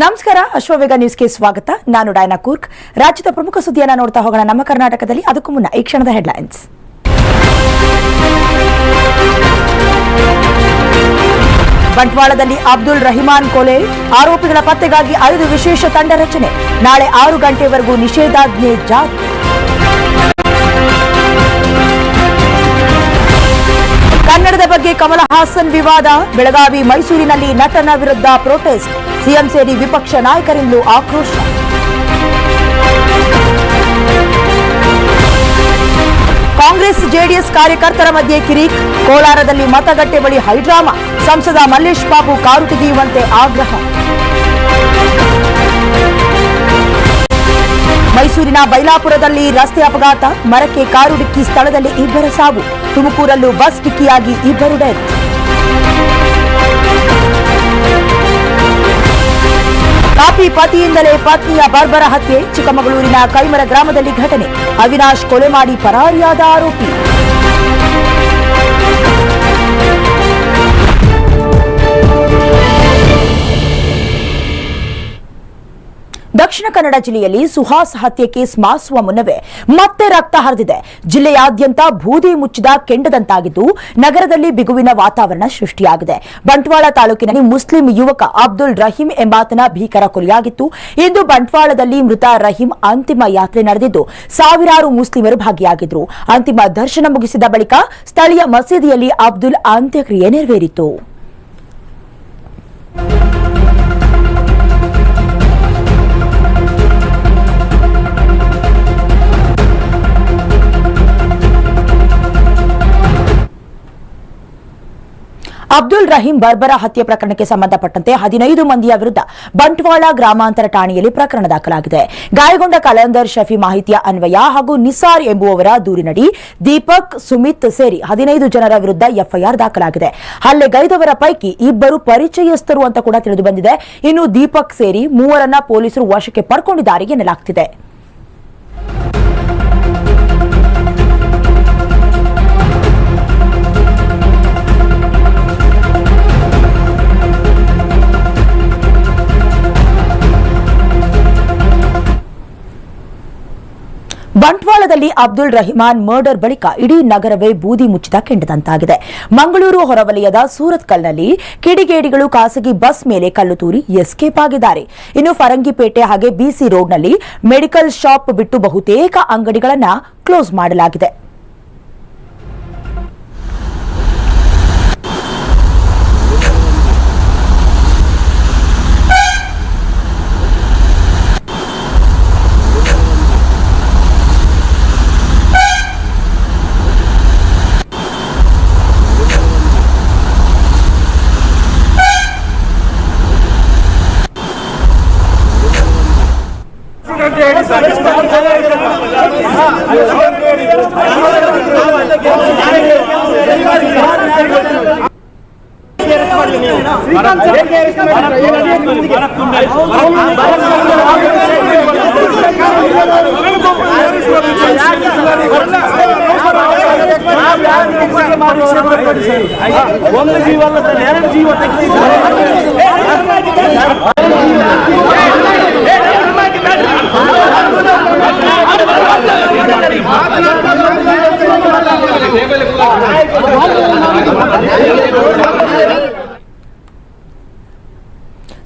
ನಮಸ್ಕಾರ ಅಶ್ವವೇಗ ನ್ಯೂಸ್ಗೆ ಸ್ವಾಗತ. ನಾನು ಡೈನಾ ಕೂರ್ಕ್. ರಾಜ್ಯದ ಪ್ರಮುಖ ಸುದ್ದಿಯನ್ನು ನೋಡ್ತಾ ಹೋಗೋಣ. ನಮ್ಮ ಕರ್ನಾಟಕದಲ್ಲಿ ಅದಕ್ಕೂ ಮುನ್ನ ಈ ಕ್ಷಣದ ಹೆಡ್ಲೈನ್ಸ್. ಬಂಟ್ವಾಳದಲ್ಲಿ ಅಬ್ದುಲ್ ರಹಿಮಾನ್ ಕೊಲೆ. ಆರೋಪಿಗಳ ಪತ್ತೆಗಾಗಿ ಐದು ವಿಶೇಷ ತಂಡ ರಚನೆ. ನಾಳೆ ಆರು ಗಂಟೆವರೆಗೂ ನಿಷೇಧಾಜ್ಞೆ ಜಾರಿ. ಕನ್ನಡದ ಬಗ್ಗೆ ಕಮಲ ಹಾಸನ್ ವಿವಾದ. ಬೆಳಗಾವಿ, ಮೈಸೂರಿನಲ್ಲಿ ನಟನ ವಿರುದ್ಧ ಪ್ರೊಟೆಸ್ಟ್ ಸಿಎಂ ಸೇರಿ ವಿಪಕ್ಷ ನಾಯಕರಿಂದು ಆಕ್ರೋಶ. ಕಾಂಗ್ರೆಸ್, ಜೆಡಿಎಸ್ ಕಾರ್ಯಕರ್ತರ ಮಧ್ಯೆ ಕಿರಿಕ್. ಕೋಲಾರದಲ್ಲಿ ಮತಗಟ್ಟೆ ಬಳಿ ಹೈಡ್ರಾಮಾ. ಸಂಸದ ಮಲ್ಲೇಶ್ ಬಾಬು ಕಾರು ತೆಗೆಯುವಂತೆ ಆಗ್ರಹ. ಮೈಸೂರಿನ ಬೈಲಾಪುರದಲ್ಲಿ ರಸ್ತೆ ಅಪಘಾತ, ಮರಕ್ಕೆ ಕಾರು ಡಿಕ್ಕಿ ಸ್ಥಳದಲ್ಲಿ ಇಬ್ಬರ ಸಾವು. ತುಮಕೂರಲ್ಲೂ ಬಸ್ ಡಿಕ್ಕಿಯಾಗಿ ಇಬ್ಬರು ಡೆತ್ ಕಾಪಿ ಪತಿಯಿಂದಲೇ ಪತ್ನಿಯ ಬರ್ಬರ ಹತ್ಯೆ, ಚಿಕ್ಕಮಗಳೂರಿನ ಕೈಮರ ಗ್ರಾಮದಲ್ಲಿ ಘಟನೆ. ಅವಿನಾಶ್ ಕೊಲೆ ಮಾಡಿ ಪರಾರಿಯಾದ ಆರೋಪಿ. ದಕ್ಷಿಣ ಕನ್ನಡ ಜಿಲ್ಲೆಯಲ್ಲಿ ಸುಹಾಸ್ ಹತ್ಯೆ ಕೇಸ್ ಮಾಸುವ ಮುನ್ನವೇ ಮತ್ತೆ ರಕ್ತ ಹರಿದಿದೆ. ಜಿಲ್ಲೆಯಾದ್ಯಂತ ಬೂದಿ ಮುಚ್ಚಿದ ಕೆಂಡದಂತಾಗಿದ್ದು ನಗರದಲ್ಲಿ ಬಿಗುವಿನ ವಾತಾವರಣ ಸೃಷ್ಟಿಯಾಗಿದೆ. ಬಂಟ್ವಾಳ ತಾಲೂಕಿನಲ್ಲಿ ಮುಸ್ಲಿಂ ಯುವಕ ಅಬ್ದುಲ್ ರಹೀಂ ಎಂಬಾತನ ಭೀಕರ ಕೊಲೆಯಾಗಿತ್ತು. ಇಂದು ಬಂಟ್ವಾಳದಲ್ಲಿ ಮೃತ ರಹೀಂ ಅಂತಿಮ ಯಾತ್ರೆ ನಡೆದಿದ್ದು ಸಾವಿರಾರು ಮುಸ್ಲಿಮರು ಭಾಗಿಯಾಗಿದ್ರು. ಅಂತಿಮ ದರ್ಶನ ಮುಗಿಸಿದ ಬಳಿಕ ಸ್ಥಳೀಯ ಮಸೀದಿಯಲ್ಲಿ ಅಬ್ದುಲ್ ಅಂತ್ಯಕ್ರಿಯೆ ನೆರವೇರಿತು. ಅಬ್ದುಲ್ ರಹೀಂ ಬರ್ಬರ ಹತ್ಯೆ ಪ್ರಕರಣಕ್ಕೆ ಸಂಬಂಧಪಟ್ಟಂತೆ ಹದಿನೈದು ಮಂದಿಯ ವಿರುದ್ಧ ಬಂಟ್ವಾಳ ಗ್ರಾಮಾಂತರ ಠಾಣೆಯಲ್ಲಿ ಪ್ರಕರಣ ದಾಖಲಾಗಿದೆ. ಗಾಯಗೊಂಡ ಕಲಂದರ್ ಶಫಿ ಮಾಹಿತಿಯ ಅನ್ವಯ ಹಾಗೂ ನಿಸಾರ್ ಎಂಬುವವರ ದೂರಿನಡಿ ದೀಪಕ್, ಸುಮಿತ್ ಸೇರಿ ಹದಿನೈದು ಜನರ ವಿರುದ್ಧ ಎಫ್ಐಆರ್ ದಾಖಲಾಗಿದೆ. ಹಲ್ಲೆಗೈದವರ ಪೈಕಿ ಇಬ್ಬರು ಪರಿಚಯಸ್ಥರು ಅಂತ ಕೂಡ ತಿಳಿದು ಬಂದಿದೆ. ಇನ್ನು ದೀಪಕ್ ಸೇರಿ ಮೂವರನ್ನ ಪೊಲೀಸರು ವಶಕ್ಕೆ ಪಡ್ಕೊಂಡಿದ್ದಾರೆ ಎನ್ನಲಾಗ್ತಿದೆ. ಬಂಟ್ವಾಳದಲ್ಲಿ ಅಬ್ದುಲ್ ರಹಿಮಾನ್ ಮರ್ಡರ್ ಬಳಿಕ ಇಡೀ ನಗರವೇ ಬೂದಿ ಮುಚ್ಚಿದ ಕೆಂಡದಂತಾಗಿದೆ. ಮಂಗಳೂರು ಹೊರವಲಯದ ಸೂರತ್ಕಲ್ನಲ್ಲಿ ಕಿಡಿಗೇಡಿಗಳು ಖಾಸಗಿ ಬಸ್ ಮೇಲೆ ಕಲ್ಲು ತೂರಿ ಎಸ್ಕೇಪ್ ಆಗಿದ್ದಾರೆ. ಇನ್ನು ಫರಂಗಿಪೇಟೆ ಹಾಗೆ ಬಿಸಿ ರೋಡ್ನಲ್ಲಿ ಮೆಡಿಕಲ್ ಶಾಪ್ ಬಿಟ್ಟು ಬಹುತೇಕ ಅಂಗಡಿಗಳನ್ನು ಕ್ಲೋಸ್ ಮಾಡಲಾಗಿದೆ. ಒಂದು ಜೀವ ಅಲ್ಲ ಸರ್ ಎರಡು ಜೀವ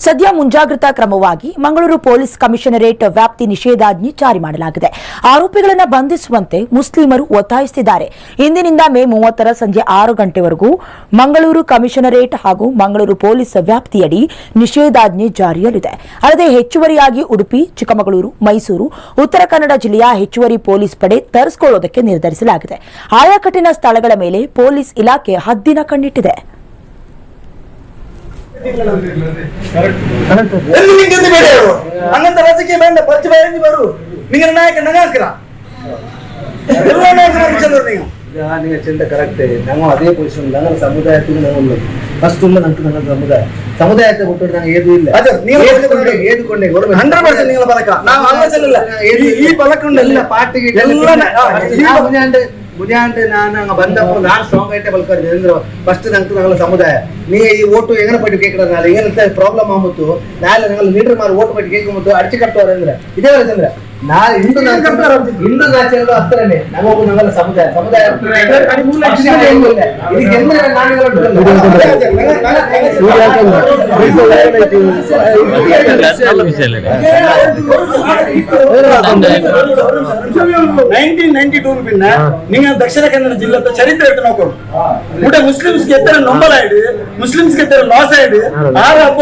ಸದ್ಯ ಮುಂಜಾಗ್ರತಾ ಕ್ರಮವಾಗಿ ಮಂಗಳೂರು ಪೊಲೀಸ್ ಕಮಿಷನರೇಟ್ ವ್ಯಾಪ್ತಿ ನಿಷೇಧಾಜ್ಞೆ ಜಾರಿ ಮಾಡಲಾಗಿದೆ. ಆರೋಪಿಗಳನ್ನು ಬಂಧಿಸುವಂತೆ ಮುಸ್ಲಿಮರು ಒತ್ತಾಯಿಸುತ್ತಿದ್ದಾರೆ. ಇಂದಿನಿಂದ ಮೇ ಮೂವತ್ತರ ಸಂಜೆ ಆರು ಗಂಟೆವರೆಗೂ ಮಂಗಳೂರು ಕಮಿಷನರೇಟ್ ಹಾಗೂ ಮಂಗಳೂರು ಪೊಲೀಸ್ ವ್ಯಾಪ್ತಿಯಡಿ ನಿಷೇಧಾಜ್ಞೆ ಜಾರಿಯಲ್ಲಿದೆ. ಅಲ್ಲದೆ ಹೆಚ್ಚುವರಿಯಾಗಿ ಉಡುಪಿ, ಚಿಕ್ಕಮಗಳೂರು, ಮೈಸೂರು, ಉತ್ತರ ಕನ್ನಡ ಜಿಲ್ಲೆಯ ಹೆಚ್ಚುವರಿ ಪೊಲೀಸ್ ಪಡೆ ತರಿಸಿಕೊಳ್ಳುವುದಕ್ಕೆ ನಿರ್ಧರಿಸಲಾಗಿದೆ. ಆಯಾ ಸ್ಥಳಗಳ ಮೇಲೆ ಪೊಲೀಸ್ ಇಲಾಖೆ ಹದ್ದಿನ ಕಣ್ಣಿಟ್ಟಿದೆ. ಎಲ್ಲಿ ನಿಂಗೆ ಬೇಡ ಹೇಳು ಹಂಗಂತ ರಾಜಕೀಯ ಬೇಡ ಪರಿಚಯ ಬೇಡ ಬರು ನಿಂಗೆ ನಾಯಕ ನಂಗೆ ಹಾಕ್ರ ಎಲ್ಲ ನಾಯಕ ಚಂದ್ರ ನೀವು ನೀವು ಚೆಂದ ಕರೆಕ್ಟ್ ನಾವು ಅದೇ ಪೊಸಿಷನ್ ನನ್ನ ಸಮುದಾಯಕ್ಕೆ ನಾವು ಉಳ್ಳದು ಫಸ್ಟ್ ಉಳ್ಳ ನಂಟು ನನ್ನ ಸಮುದಾಯ ಸಮುದಾಯத்தை ಬಿಟ್ಟು ನಂಗೆ ಏದು ಇಲ್ಲ ಅದೇ, ನೀವು ಏದುಕೊಂಡೆ ಏದುಕೊಂಡೆ ಹಂಡ್ರೆಡ್ ಪರ್ಸೆಂಟ್ ನಿಂಗಳ ಬಲಕ ನಾವು ಆಲೋಚನೆ ಇಲ್ಲ ಈ- ಈ ಬಲಕ ಉಂಟಲ್ಲ ಎಲ್ಲ ಪಾರ್ಟಿಗೆ ಎಲ್ಲ ಮುಜಾಂಡ್ ನಾನು ಬಂದಪ್ಪ ನಾನು ಸ್ಟ್ರಾಂಗ್ ಐತೆ ಬಲ್ಕರ್ ನಿಂದ್ರು ಫಸ್ಟ್ ನಂಗೆ ನಂಗಲ್ಲ ಸಮುದಾಯ ನೀ ಈ ಓಟು ಎಂಗನ ಪಟ್ಟಿ ಕೇಳ್ಕಡ ನಾನು ಏನಂತ ಪ್ರಾಬ್ಲಮ್ ಆಗುತ್ತು ನಾಳೆ ನಂಗಲ್ಲ ಲೀಡರ್ ಮಾರು ಓಟ್ ಪಟ್ಟಿ ಕೇಳ್ಕೊಂಬತ್ತು ಅಡ್ಚಿ ಕಟ್ಟವ್ರ ಅಂದ್ರೆ ಇದೇ ಅಂದ್ರೆ ನಾ ಹಿಂದೂ ಹಿಂದೂ ನೈನ್ಟಿ ಪಿನ್ನ ನೀವು ದಕ್ಷಿಣ ಕನ್ನಡ ಜಿಲ್ಲೆ ಚರಿತ್ರೆ ಇಟ್ಟು ನೋಡ್ಕೊಂಡು ಊಟ ಮುಸ್ಲಿಮ್ಸ್ ಎತ್ತರ ನಂಬಲ ಇಡಿ ಮುಸ್ಲಿಮ್ಸ್ ಎತ್ತರ ಲಾಸ್ ಇಡಿ ಆರು ಅಪ್ಪ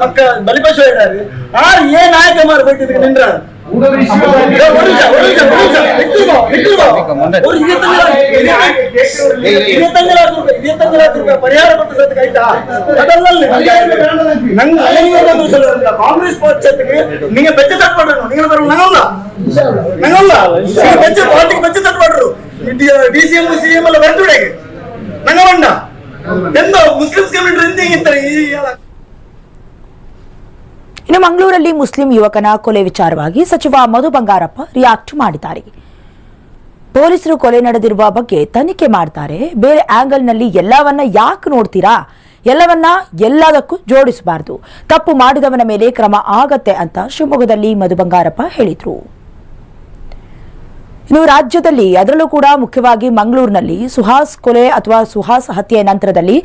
ಮಕ್ಕ ಬಲಿಪಶು ಇದ್ದಾರೆ ಆರು ಏನ್ ಆಯ್ಕೆ ಬೇಕಿದ್ರೆ ನಿಂದ್ರ ಕಾಂಗ್ರೆಸ್ ಪಕ್ಷಕ್ಕೆ ನೀವು ಬೆಚ್ಚ ತಟ್ಪಾಡ್ರಿ ನೀವು ಬರೋ ನಂಗಲ್ಲ ನಂಗಲ್ಲ ಬೆಚ್ಚ ಪಾರ್ಟಿಗೆ ಬೆಚ್ಚ ತಟ್ಪಾಡ್ರು D C M C M ಎಲ್ಲ ಬರ್ತು ನಂಗ ಬಂಡ ಎಂದ ಮುಸ್ಲಿಮ್ಸ್ ಕಮ್ಯುನಿಟಿ ಎಂದ ಈ ಇನ್ನು ಮಂಗಳೂರಲ್ಲಿ ಮುಸ್ಲಿಂ ಯುವಕನ ಕೊಲೆ ವಿಚಾರವಾಗಿ ಸಚಿವ ಮಧು ಬಂಗಾರಪ್ಪ ರಿಯಾಕ್ಟ್ ಮಾಡಿದ್ದಾರೆ. ಪೊಲೀಸರು ಕೊಲೆ ನಡೆದಿರುವ ಬಗ್ಗೆ ತನಿಖೆ ಮಾಡ್ತಾರೆ. ಬೇರೆ ಆಂಗಲ್ನಲ್ಲಿ ಎಲ್ಲವನ್ನ ಯಾಕೆ ನೋಡ್ತೀರಾ? ಎಲ್ಲವನ್ನ ಎಲ್ಲದಕ್ಕೂ ಜೋಡಿಸಬಾರದು. ತಪ್ಪು ಮಾಡಿದವನ ಮೇಲೆ ಕ್ರಮ ಆಗತ್ತೆ ಅಂತ ಶಿವಮೊಗ್ಗದಲ್ಲಿ ಮಧು ಬಂಗಾರಪ್ಪ ಹೇಳಿದರು. ಇನ್ನು ರಾಜ್ಯದಲ್ಲಿ ಅದರಲ್ಲೂ ಕೂಡ ಮುಖ್ಯವಾಗಿ ಮಂಗಳೂರಿನಲ್ಲಿ ಸುಹಾಸ್ ಕೊಲೆ ಅಥವಾ ಸುಹಾಸ್ ಹತ್ಯೆ ನಂತರದಲ್ಲಿ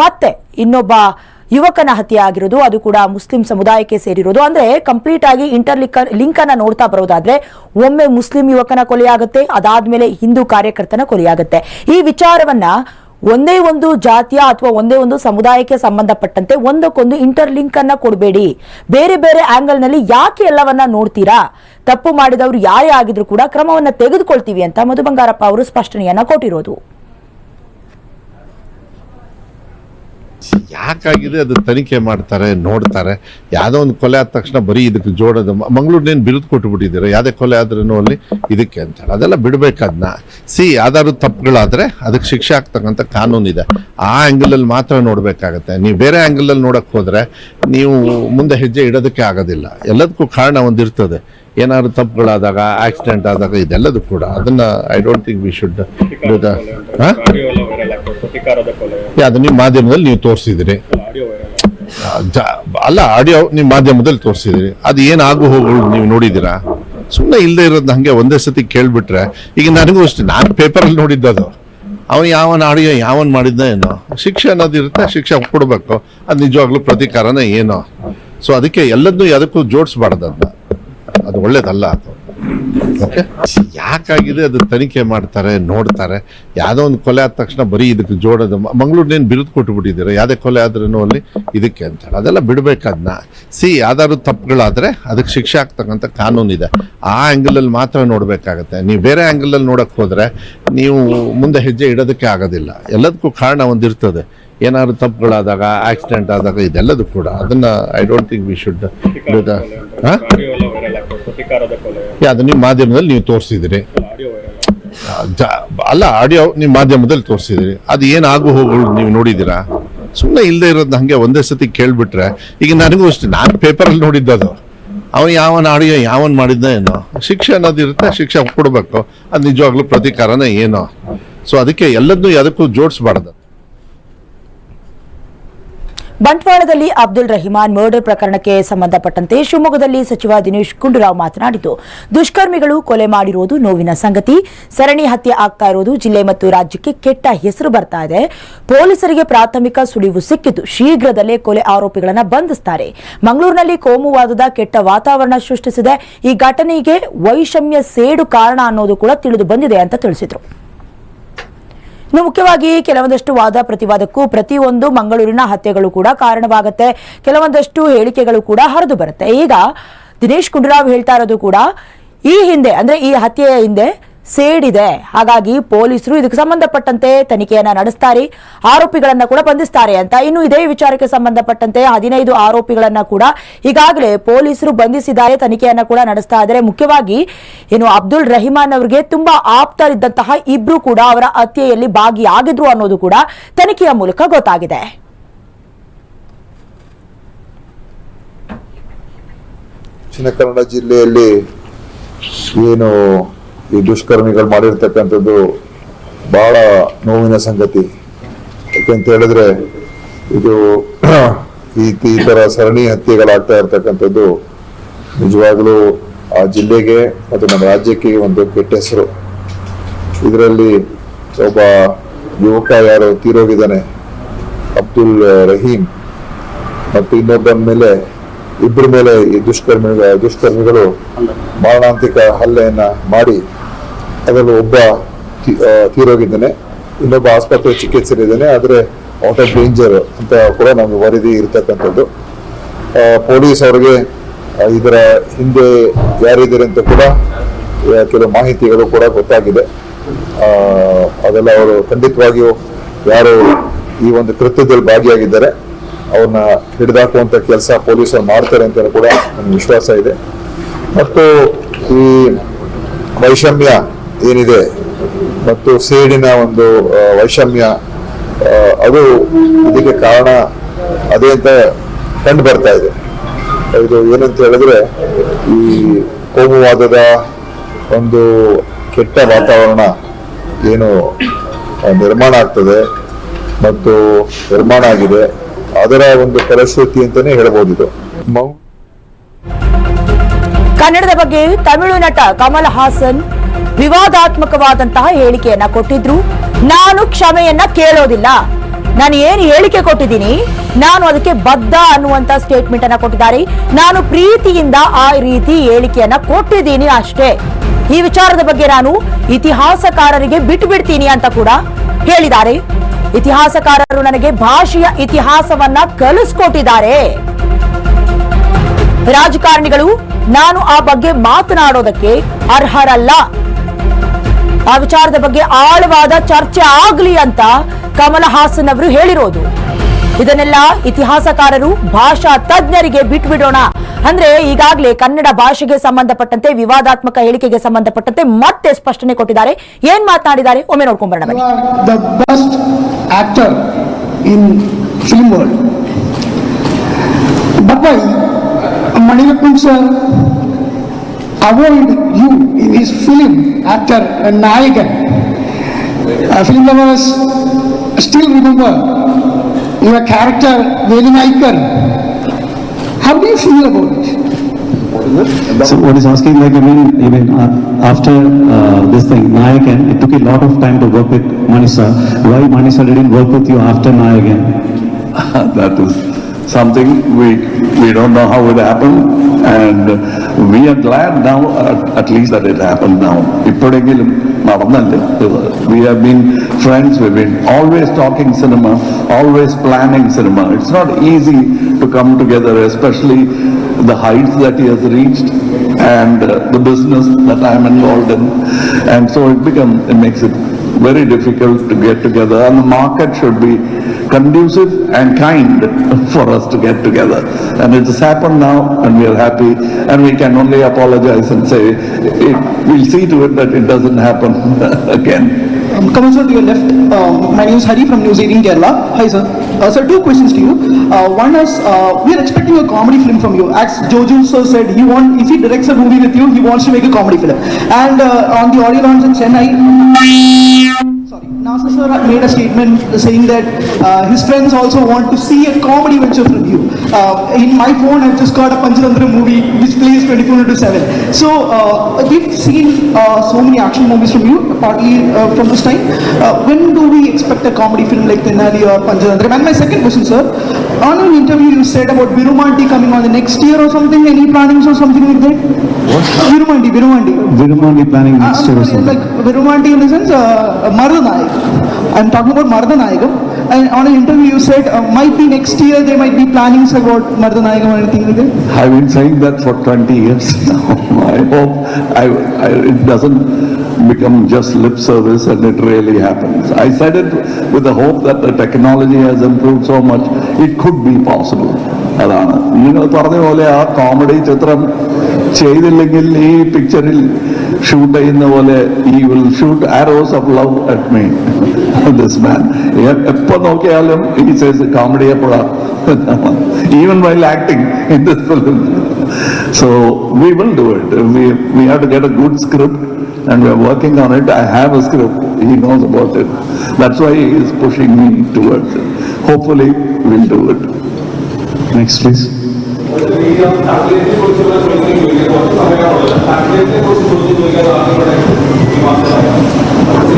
ಮತ್ತೆ ಇನ್ನೊಬ್ಬ ಯುವಕನ ಹತ್ಯೆ ಆಗಿರೋದು ಅದು ಕೂಡ ಮುಸ್ಲಿಂ ಸಮುದಾಯಕ್ಕೆ ಸೇರಿರೋದು. ಅಂದ್ರೆ ಕಂಪ್ಲೀಟ್ ಆಗಿ ಇಂಟರ್ ಲಿಂಕ್ ಅನ್ನ ನೋಡ್ತಾ ಬರೋದಾದ್ರೆ, ಒಮ್ಮೆ ಮುಸ್ಲಿಂ ಯುವಕನ ಕೊಲೆಯಾಗುತ್ತೆ, ಅದಾದ್ಮೇಲೆ ಹಿಂದೂ ಕಾರ್ಯಕರ್ತನ ಕೊಲೆಯಾಗುತ್ತೆ. ಈ ವಿಚಾರವನ್ನ ಒಂದೇ ಒಂದು ಜಾತಿಯ ಅಥವಾ ಒಂದೇ ಒಂದು ಸಮುದಾಯಕ್ಕೆ ಸಂಬಂಧಪಟ್ಟಂತೆ ಒಂದಕ್ಕೊಂದು ಇಂಟರ್ಲಿಂಕ್ ಅನ್ನ ಕೊಡಬೇಡಿ. ಬೇರೆ ಬೇರೆ ಆಂಗಲ್ನಲ್ಲಿ ಯಾಕೆ ಎಲ್ಲವನ್ನ ನೋಡ್ತೀರಾ? ತಪ್ಪು ಮಾಡಿದವರು ಯಾರೇ ಆಗಿದ್ರು ಕೂಡ ಕ್ರಮವನ್ನ ತೆಗೆದುಕೊಳ್ತೀವಿ ಅಂತ ಮಧು ಬಂಗಾರಪ್ಪ ಅವರು ಸ್ಪಷ್ಟನೆಯನ್ನ ಕೊಟ್ಟಿರೋದು. ಯಾಕಾಗಿದೆ ಅದು ತನಿಖೆ ಮಾಡ್ತಾರೆ, ನೋಡ್ತಾರೆ? ಯಾವುದೋ ಒಂದು ಕೊಲೆ ಆದ ತಕ್ಷಣ ಬರೀ ಇದಕ್ಕೆ ಜೋಡೋದು ಮಂಗಳೂರಿನೇನು ಬಿರುದು ಕೊಟ್ಟುಬಿಟ್ಟಿದ್ದೀರ ಯಾವುದೇ ಕೊಲೆ ಆದ್ರೂ ಅಲ್ಲಿ ಇದಕ್ಕೆ ಅಂತೇಳಿ ಅದೆಲ್ಲ ಬಿಡಬೇಕು ಸಿ, ಯಾವ್ದಾದ್ರು ತಪ್ಪುಗಳಾದರೆ ಅದಕ್ಕೆ ಶಿಕ್ಷೆ ಆಗ್ತಕ್ಕಂಥ ಕಾನೂನಿದೆ ಆ ಆ್ಯಂಗಲಲ್ಲಿ ಮಾತ್ರ ನೋಡಬೇಕಾಗತ್ತೆ. ನೀವು ಬೇರೆ ಆ್ಯಂಗಲಲ್ಲಿ ನೋಡೋಕ್ಕೆ ಹೋದರೆ ನೀವು ಮುಂದೆ ಹೆಜ್ಜೆ ಇಡೋದಕ್ಕೆ ಆಗೋದಿಲ್ಲ. ಎಲ್ಲದಕ್ಕೂ ಕಾರಣ ಒಂದಿರ್ತದೆ. ಏನಾದ್ರು ತಪ್ಪುಗಳಾದಾಗ ಆಕ್ಸಿಡೆಂಟ್ ಆದಾಗ ಇದೆಲ್ಲದೂ ಕೂಡ ಅದನ್ನ I don't think we should ಅದು ನಿಮ್ಮ ಮಾಧ್ಯಮದಲ್ಲಿ ನೀವು ತೋರಿಸಿದಿರಿ ಅಲ್ಲ ಆಡಿಯೋ ನಿಮ್ಮ ಮಾಧ್ಯಮದಲ್ಲಿ ತೋರಿಸಿದಿರಿ ಅದು ಏನು ಆಗು ಹೋಗುಗಳು ನೀವು ನೋಡಿದ್ದೀರಾ? ಸುಮ್ಮನೆ ಇಲ್ಲದೆ ಇರೋದು ಹಂಗೆ ಒಂದೇ ಸತಿ ಕೇಳಿಬಿಟ್ರೆ ಈಗ ನನಗೂ ಅಷ್ಟೇ ನಾನು ಪೇಪರಲ್ಲಿ ನೋಡಿದ್ದದು. ಅವನು ಯಾವನ ಆಡಿಯೋ ಯಾವನ್ ಮಾಡಿದ್ದ ಏನೋ? ಶಿಕ್ಷೆ ಅನ್ನೋದು ಇರುತ್ತೆ ಶಿಕ್ಷೆ ಕೊಡಬೇಕು. ಅದು ನಿಜವಾಗ್ಲೂ ಪ್ರತೀಕಾರನೇ ಏನೋ? ಸೊ ಅದಕ್ಕೆ ಎಲ್ಲದನ್ನೂ ಯಾವುದಕ್ಕೂ ಜೋಡಿಸ್ಬಾರ್ದು ಅದನ್ನ ಅದು ಒಳ್ಳೇದಲ್ಲ ಅದು ಓಕೆ ಯಾಕಾಗಿದೆ ಅದು ತನಿಖೆ ಮಾಡ್ತಾರೆ, ನೋಡ್ತಾರೆ? ಯಾವುದೋ ಒಂದು ಕೊಲೆ ಆದ ತಕ್ಷಣ ಬರೀ ಇದಕ್ಕೆ ಜೋಡೋದು. ಮಂಗಳೂರಿನೇನು ಬಿರುದು ಕೊಟ್ಟುಬಿಟ್ಟಿದ್ದೀರ ಯಾವುದೇ ಕೊಲೆ ಆದ್ರೂ ಅಲ್ಲಿ ಇದಕ್ಕೆ ಅಂತೇಳಿ ಅದೆಲ್ಲ ಬಿಡಬೇಕದನ್ನ ಸಿ, ಯಾವ್ದಾದ್ರು ತಪ್ಪುಗಳಾದರೆ ಅದಕ್ಕೆ ಶಿಕ್ಷೆ ಆಗ್ತಕ್ಕಂಥ ಕಾನೂನಿದೆ ಆ ಆ್ಯಂಗಲಲ್ಲಿ ಮಾತ್ರ ನೋಡಬೇಕಾಗತ್ತೆ. ನೀವು ಬೇರೆ ಆ್ಯಂಗಲಲ್ಲಿ ನೋಡೋಕ್ಕೆ ಹೋದರೆ ನೀವು ಮುಂದೆ ಹೆಜ್ಜೆ ಇಡೋದಕ್ಕೆ ಆಗೋದಿಲ್ಲ. ಎಲ್ಲದಕ್ಕೂ ಕಾರಣ ಒಂದಿರ್ತದೆ. ಏನಾದ್ರು ತಪ್ಪುಗಳಾದಾಗ ಆಕ್ಸಿಡೆಂಟ್ ಆದಾಗ ಇದೆಲ್ಲದೂ ಕೂಡ ಅದನ್ನ I don't think we should ಅದು ನಿಮ್ಮ ಮಾಧ್ಯಮದಲ್ಲಿ ನೀವು ತೋರಿಸಿದಿರಿ. ಅಲ್ಲ ಆಡಿಯೋ ನಿಮ್ಮ ಮಾಧ್ಯಮದಲ್ಲಿ ತೋರಿಸಿದಿರಿ. ಅದು ಏನು ಆಗು ಹೋಗುಗಳು ನೀವು ನೋಡಿದ್ದೀರಾ? ಸುಮ್ಮನೆ ಇಲ್ಲದೆ ಇರೋದು ಹಂಗೆ ಒಂದೇ ಸತಿ ಕೇಳಿಬಿಟ್ರೆ, ಈಗ ನನಗೂ ಅಷ್ಟೇ, ನಾನು ಪೇಪರಲ್ಲಿ ನೋಡಿದ್ದದು ಅವನು ಯಾವನ ಆಡಿಯೋ ಯಾವನ್ ಮಾಡಿದ್ದ ಏನೋ? ಶಿಕ್ಷೆ ಅನ್ನೋದು ಇರುತ್ತೆ, ಶಿಕ್ಷೆ ಕೊಡಬೇಕು. ಅದು ನಿಜವಾಗ್ಲೂ ಪ್ರತೀಕಾರನ ಏನೋ? ಸೊ ಅದಕ್ಕೆ ಎಲ್ಲದನ್ನೂ ಅದಕ್ಕೂ ಜೋಡಿಸ್ಬಾರ್ದು. ಬಂಟ್ವಾಳದಲ್ಲಿ ಅಬ್ದುಲ್ ರಹಿಮಾನ್ ಮರ್ಡರ್ ಪ್ರಕರಣಕ್ಕೆ ಸಂಬಂಧಪಟ್ಟಂತೆ ಶಿವಮೊಗ್ಗದಲ್ಲಿ ಸಚಿವ ದಿನೇಶ್ ಗುಂಡೂರಾವ್ ಮಾತನಾಡಿದ್ದು, ದುಷ್ಕರ್ಮಿಗಳು ಕೊಲೆ ಮಾಡಿರುವುದು ನೋವಿನ ಸಂಗತಿ. ಸರಣಿ ಹತ್ಯೆ ಆಗ್ತಾ ಇರುವುದು ಜಿಲ್ಲೆ ಮತ್ತು ರಾಜ್ಯಕ್ಕೆ ಕೆಟ್ಟ ಹೆಸರು ಬರ್ತಾ ಇದೆ. ಪೊಲೀಸರಿಗೆ ಪ್ರಾಥಮಿಕ ಸುಳಿವು ಸಿಕ್ಕಿದ್ದು, ಶೀಘ್ರದಲ್ಲೇ ಕೊಲೆ ಆರೋಪಿಗಳನ್ನು ಬಂಧಿಸುತ್ತಾರೆ ಮಂಗಳೂರಿನಲ್ಲಿ ಕೋಮುವಾದದ ಕೆಟ್ಟ ವಾತಾವರಣ ಸೃಷ್ಟಿಸಿದೆ. ಈ ಘಟನೆಗೆ ವೈಷಮ್ಯ ಸೇಡು ಕಾರಣ ಅನ್ನೋದು ಕೂಡ ತಿಳಿದು ಬಂದಿದೆ ಅಂತ ತಿಳಿಸಿದರು. ಇನ್ನು ಮುಖ್ಯವಾಗಿ ಕೆಲವೊಂದಷ್ಟು ವಾದ ಪ್ರತಿವಾದಕ್ಕೂ ಪ್ರತಿಯೊಂದು ಮಂಗಳೂರಿನ ಹತ್ಯೆಗಳು ಕೂಡ ಕಾರಣವಾಗುತ್ತೆ. ಕೆಲವೊಂದಷ್ಟು ಹೇಳಿಕೆಗಳು ಕೂಡ ಹರಿದು ಬರುತ್ತೆ. ಈಗ ದಿನೇಶ್ ಗುಂಡೂರಾವ್ ಹೇಳ್ತಾ ಇರೋದು ಕೂಡ ಈ ಹಿಂದೆ, ಅಂದ್ರೆ ಈ ಹತ್ಯೆಯ ಹಿಂದೆ ಸೇಡಿದೆ ಹಾಗಾಗಿ ಪೊಲೀಸರು ಇದಕ್ಕೆ ಸಂಬಂಧಪಟ್ಟಂತೆ ತನಿಖೆಯನ್ನ ನಡೆಸ್ತಾರೆ. ಆರೋಪಿಗಳನ್ನ ಕೂಡ ಬಂಧಿಸ್ತಾರೆ ಅಂತ ಇನ್ನು ಇದೇ ವಿಚಾರಕ್ಕೆ ಸಂಬಂಧಪಟ್ಟಂತೆ ಹದಿನೈದು ಆರೋಪಿಗಳನ್ನ ಕೂಡ ಈಗಾಗಲೇ ಪೊಲೀಸರು ಬಂಧಿಸಿದ್ದಾರೆ, ತನಿಖೆಯನ್ನ ಕೂಡ ನಡೆಸ್ತಾ ಇದ್ದಾರೆ. ಮುಖ್ಯವಾಗಿ ಏನು ಅಬ್ದುಲ್ ರಹಿಮಾನ್ ಅವರಿಗೆ ತುಂಬಾ ಆಪ್ತರಿದ್ದಂತಹ ಇಬ್ರು ಕೂಡ ಅವರ ಹತ್ಯೆಯಲ್ಲಿ ಭಾಗಿಯಾಗಿದ್ರು ಅನ್ನೋದು ಕೂಡ ತನಿಖೆಯ ಮೂಲಕ ಗೊತ್ತಾಗಿದೆ. ದಕ್ಷಿಣ ಕನ್ನಡ ಜಿಲ್ಲೆಯಲ್ಲಿ ಏನು ಈ ದುಷ್ಕರ್ಮಿಗಳು ಮಾಡಿರ್ತಕ್ಕಂಥದ್ದು ಬಹಳ ನೋವಿನ ಸಂಗತಿ. ಯಾಕೆಂತ ಹೇಳಿದ್ರೆ, ಇದು ಈ ಈ ತರ ಸರಣಿ ಹತ್ಯೆಗಳಾಗ್ತಾ ಇರ್ತಕ್ಕಂಥದ್ದು ನಿಜವಾಗ್ಲೂ ಆ ಜಿಲ್ಲೆಗೆ ಮತ್ತು ನಮ್ಮ ರಾಜ್ಯಕ್ಕೆ ಒಂದು ಕೆಟ್ಟ ಹೆಸರು. ಇದರಲ್ಲಿ ಒಬ್ಬ ಯುವಕ ಯಾರು, ತೀರೋಗಿದ್ದಾನೆ, ಅಬ್ದುಲ್ ರಹೀಂ. ಮತ್ತು ಇನ್ನೊಬ್ಬನ ಮೇಲೆ ಇಬ್ಬರ ಮೇಲೆ ಈ ದುಷ್ಕರ್ಮಿ ದುಷ್ಕರ್ಮಿಗಳು ಮಾರಣಾಂತಿಕ ಹಲ್ಲೆಯನ್ನ ಮಾಡಿ ಅದರಲ್ಲಿ ಒಬ್ಬ ತೀರೋಗಿದ್ದಾನೆ. ಇನ್ನೊಬ್ಬ ಆಸ್ಪತ್ರೆ ಚಿಕಿತ್ಸೆಲಿದ್ದಾನೆ ಆದರೆ ಔಟ್ ಆಫ್ ಡೇಂಜರ್ ಅಂತ ಕೂಡ ನಮಗೆ ವರದಿ ಇರತಕ್ಕಂಥದ್ದು. ಪೊಲೀಸ್ ಅವರಿಗೆ ಇದರ ಹಿಂದೆ ಯಾರಿದ್ದಾರೆ ಅಂತ ಕೂಡ ಕೆಲವು ಮಾಹಿತಿಗಳು ಕೂಡ ಗೊತ್ತಾಗಿದೆ. ಅದೆಲ್ಲ ಅವರು ಖಂಡಿತವಾಗಿಯೂ ಯಾರು ಈ ಒಂದು ಕೃತ್ಯದಲ್ಲಿ ಭಾಗಿಯಾಗಿದ್ದಾರೆ. ಅವ್ರನ್ನ ಹಿಡಿದಾಕುವಂತ ಕೆಲಸ ಪೊಲೀಸರು ಮಾಡ್ತಾರೆ ಅಂತ ಕೂಡ ನಮ್ಗೆ ವಿಶ್ವಾಸ ಇದೆ. ಮತ್ತು ಈ ವೈಷಮ್ಯ ಏನಿದೆ ಮತ್ತು ಸೇಡಿನ ಒಂದು ವೈಷಮ್ಯ ಅದು ಇದಕ್ಕೆ ಕಾರಣ ಅದೇ ಅಂತ ಕಂಡು ಬರ್ತಾ ಇದೆ. ಇದು ಏನಂತ ಹೇಳಿದ್ರೆ ಈ ಕೋಮುವಾದದ ಒಂದು ಕೆಟ್ಟ ವಾತಾವರಣ ಏನು ನಿರ್ಮಾಣ ಆಗ್ತದೆ ಮತ್ತು ನಿರ್ಮಾಣ ಆಗಿದೆ. ಅದರ ಒಂದು ಪರಿಸ್ಥಿತಿ ಅಂತಾನೆ ಹೇಳ್ಬೋದು ಇದು. ಕನ್ನಡದ ಬಗ್ಗೆ ತಮಿಳು ನಟ ಕಮಲ್ ಹಾಸನ್ ವಿವಾದಾತ್ಮಕವಾದಂತಹ ಹೇಳಿಕೆಯನ್ನ ಕೊಟ್ಟಿದ್ರು. ನಾನು ಕ್ಷಮೆಯನ್ನ ಕೇಳೋದಿಲ್ಲ. ನಾನು ಏನು ಹೇಳಿಕೆ ಕೊಟ್ಟಿದ್ದೀನಿ? ನಾನು ಅದಕ್ಕೆ ಬದ್ಧ ಅನ್ನುವಂತ ಸ್ಟೇಟ್ಮೆಂಟ್ ಅನ್ನ ಕೊಟ್ಟಿದ್ದಾರೆ. ನಾನು ಪ್ರೀತಿಯಿಂದ ಆ ರೀತಿ ಹೇಳಿಕೆಯನ್ನ ಕೊಟ್ಟಿದ್ದೀನಿ ಅಷ್ಟೇ. ಈ ವಿಚಾರದ ಬಗ್ಗೆ ನಾನು ಇತಿಹಾಸಕಾರರಿಗೆ ಬಿಟ್ಟು ಬಿಡ್ತೀನಿ ಅಂತ ಕೂಡ ಹೇಳಿದ್ದಾರೆ. ಇತಿಹಾಸಕಾರರು ನನಗೆ ಭಾಷೆಯ ಇತಿಹಾಸವನ್ನ ಕಲಿಸ್ಕೊಟ್ಟಿದ್ದಾರೆ. ರಾಜಕಾರಣಿಗಳು, ನಾನು ಆ ಬಗ್ಗೆ ಮಾತನಾಡೋದಕ್ಕೆ ಅರ್ಹರಲ್ಲ. ಆ ವಿಚಾರದ ಬಗ್ಗೆ ಆಳವಾದ ಚರ್ಚೆ ಆಗ್ಲಿ ಅಂತ ಕಮಲ ಹಾಸನ್ ಅವರು ಹೇಳಿರೋದು. ಇದನ್ನೆಲ್ಲ ಇತಿಹಾಸಕಾರರು, ಭಾಷಾ ತಜ್ಞರಿಗೆ ಬಿಟ್ಬಿಡೋಣ. ಅಂದ್ರೆ ಈಗಾಗಲೇ ಕನ್ನಡ ಭಾಷೆಗೆ ಸಂಬಂಧಪಟ್ಟಂತೆ, ವಿವಾದಾತ್ಮಕ ಹೇಳಿಕೆಗೆ ಸಂಬಂಧಪಟ್ಟಂತೆ ಮತ್ತೆ ಸ್ಪಷ್ಟನೆ ಕೊಟ್ಟಿದ್ದಾರೆ. ಏನ್ ಮಾತನಾಡಿದ್ದಾರೆ? ಒಮ್ಮೆ ನೋಡ್ಕೊಂಡ್ ಬನ್ನಿ. You are the best actor in film world. But avoid you in is film actor Nayakan film lovers still remember your character Velu Naicker How do you feel about it? So what is asking like I mean even uh, after uh, this thing Nayakan it took a lot of time to work with Manisha why Manisha didn't work with you after Nayakan? That is something we we don't know how it happened and we are glad now at, at least that it happened now. ഇപ്പോഴെങ്കിലും നടന്നല്ലേ ഇത്. We have been friends, we've been always talking cinema, always planning cinema. It's not easy to come together, especially the heights that he has reached and uh, the business that I am involved in. And so it becomes, it makes it very difficult to get together and the market should be conducive and kind for us to get together. And it has happened now and we are happy and we can only apologize and say, it, we'll see to it that it doesn't happen again. Um, Coming sir to your left, um, my name is Hari from New Zealand, Kerala. Hi sir. Uh, sir, two questions to you. Uh, one is, uh, we are expecting a comedy film from you. As Jojo sir said, he want, if he directs a movie with you, he wants to make a comedy film. And uh, on the audio launch in Chennai, Nasser sir made a statement saying that uh, his friends also want to see a comedy venture from you. Uh, in my phone, I've just got a Panchatantra movie which plays 24 into 7. So uh, we've seen uh, so many action movies from you, partly uh, from this time. Uh, when do we expect a comedy film like Tenali or Panchatantra? And my second question, sir, on an interview you said about Virumanti coming on the next year or something. Any plannings or something like that? What? Virumanti, Virumanti. Virumandi planning Uh, next year or something? like Virumanti in the sense, uh, Mardanayak. I'm talking about Mardanayak. And on an interview you said, uh, might be next year there might be plannings about Mardanayak or anything like that. I've been saying that for 20 years now. I hope I, I, it doesn't become just lip service and it really happens. I said it with the hope that the technology has improved so much, it could be possible. അതാണ് നിങ്ങൾ പറഞ്ഞ പോലെ ആ comedy ചിത്രം ചെയ്തില്ലെങ്കിൽ ഈ പിക്ചറിൽ shoot ചെയ്യുന്ന പോലെ ഈ will shoot arrows of love at me this man എപ്പോ നോക്കിയാലും ഈ സേസ് കോമഡി എപ്പോഴാ even while acting in this film. So we will do it. We, we have to get a good script and we're working on it. I have a script, he knows about it. That's why he is pushing me towards it. Hopefully, we'll do it. Next, please.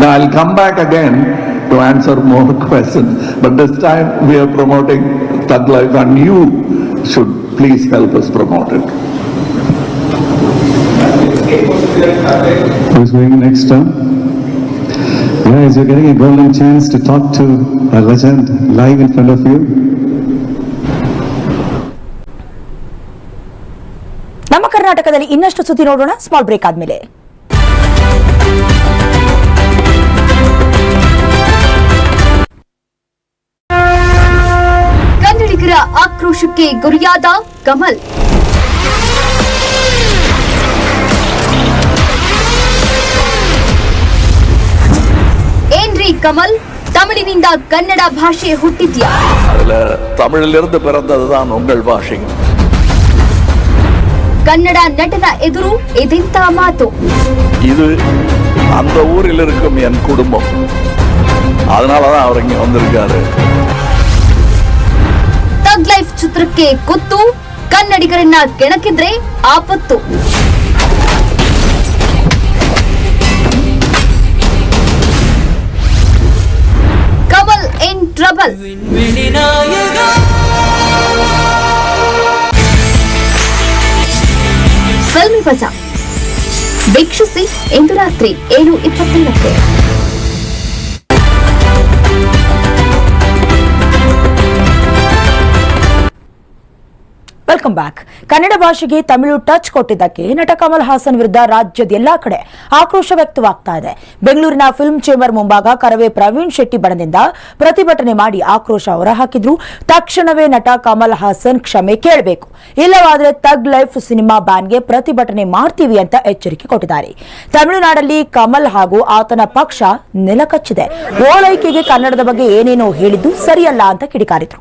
Now, I'll come back again to answer more questions, but this time we are promoting Thug Life and you should please help us promote it. Who's going next? Huh? Guys, you're getting a golden chance to talk to a legend live in front of you. ಕರ್ನಾಟಕದಲ್ಲಿ ಇನ್ನಷ್ಟು ಸುದ್ದಿ ನೋಡೋಣ small break ಆದ್ಮೇಲೆ ಕನ್ನಡಿಗರ ಆಕ್ರೋಶಕ್ಕೆ ಗುರಿಯಾದ ಕಮಲ್ ಏನ್ರಿ ಕಮಲ್ ತಮಿಳಿನಿಂದ ಕನ್ನಡ ಭಾಷೆ ಹುಟ್ಟಿದ್ಯಾ அதுல தமிழிலிருந்து பிறந்ததுதான் உங்கள் பாஷை ಕನ್ನಡ ನಟನ ಎದುರು ಇದೆಂತ ಮಾತು இது அந்த ஊரில் இருக்கும் என் குடும்பம் அதனாலதான் அவர் இங்க வந்திருக்காரு ತಗ್ ಲೈಫ್ ಚಿತ್ರಕ್ಕೆ ಕುತ್ತು ಕನ್ನಡಿಗರನ್ನ ಕೆಣಕಿದ್ರೆ ಆಪತ್ತು ಕಮಲ್ ಇನ್ ಟ್ರಬಲ್ ಫಿಲ್ಮಿ ಬಜಾ ವೀಕ್ಷಿಸಿ ಇಂದು ರಾತ್ರಿ ಏಳು ಇಪ್ಪತ್ತೇಳಕ್ಕೆ ವೆಲ್ಕಮ್ ಬ್ಯಾಕ್ ಕನ್ನಡ ಭಾಷೆಗೆ ತಮಿಳು ಟಚ್ ಕೊಟ್ಟಿದ್ದಕ್ಕೆ ನಟ ಕಮಲ್ ಹಾಸನ್ ವಿರುದ್ಧ ರಾಜ್ಯದ ಎಲ್ಲಾ ಕಡೆ ಆಕ್ರೋಶ ವ್ಯಕ್ತವಾಗ್ತಾ ಇದೆ. ಬೆಂಗಳೂರಿನ ಫಿಲ್ಮ್ ಚೇಂಬರ್ ಮುಂಭಾಗ ಕರವೇ ಪ್ರವೀಣ್ ಶೆಟ್ಟಿ ಬಣದಿಂದ ಪ್ರತಿಭಟನೆ ಮಾಡಿ ಆಕ್ರೋಶ ಹೊರಹಾಕಿದ್ರು. ತಕ್ಷಣವೇ ನಟ ಕಮಲ್ ಹಾಸನ್ ಕ್ಷಮೆ ಕೇಳಬೇಕು. ಇಲ್ಲವಾದರೆ ತಗ್ ಲೈಫ್ ಸಿನಿಮಾ ಬ್ಯಾನ್ಗೆ ಪ್ರತಿಭಟನೆ ಮಾಡ್ತೀವಿ ಅಂತ ಎಚ್ಚರಿಕೆ ಕೊಟ್ಟಿದ್ದಾರೆ. ತಮಿಳುನಾಡಲ್ಲಿ ಕಮಲ್ ಹಾಗೂ ಆತನ ಪಕ್ಷ ನೆಲಕಚ್ಚಿದೆ. ಓಲೈಕೆಗೆ ಕನ್ನಡದ ಬಗ್ಗೆ ಏನೇನೋ ಹೇಳಿದ್ದು ಸರಿಯಲ್ಲ ಅಂತ ಕಿಡಿಕಾರಿದ್ರು.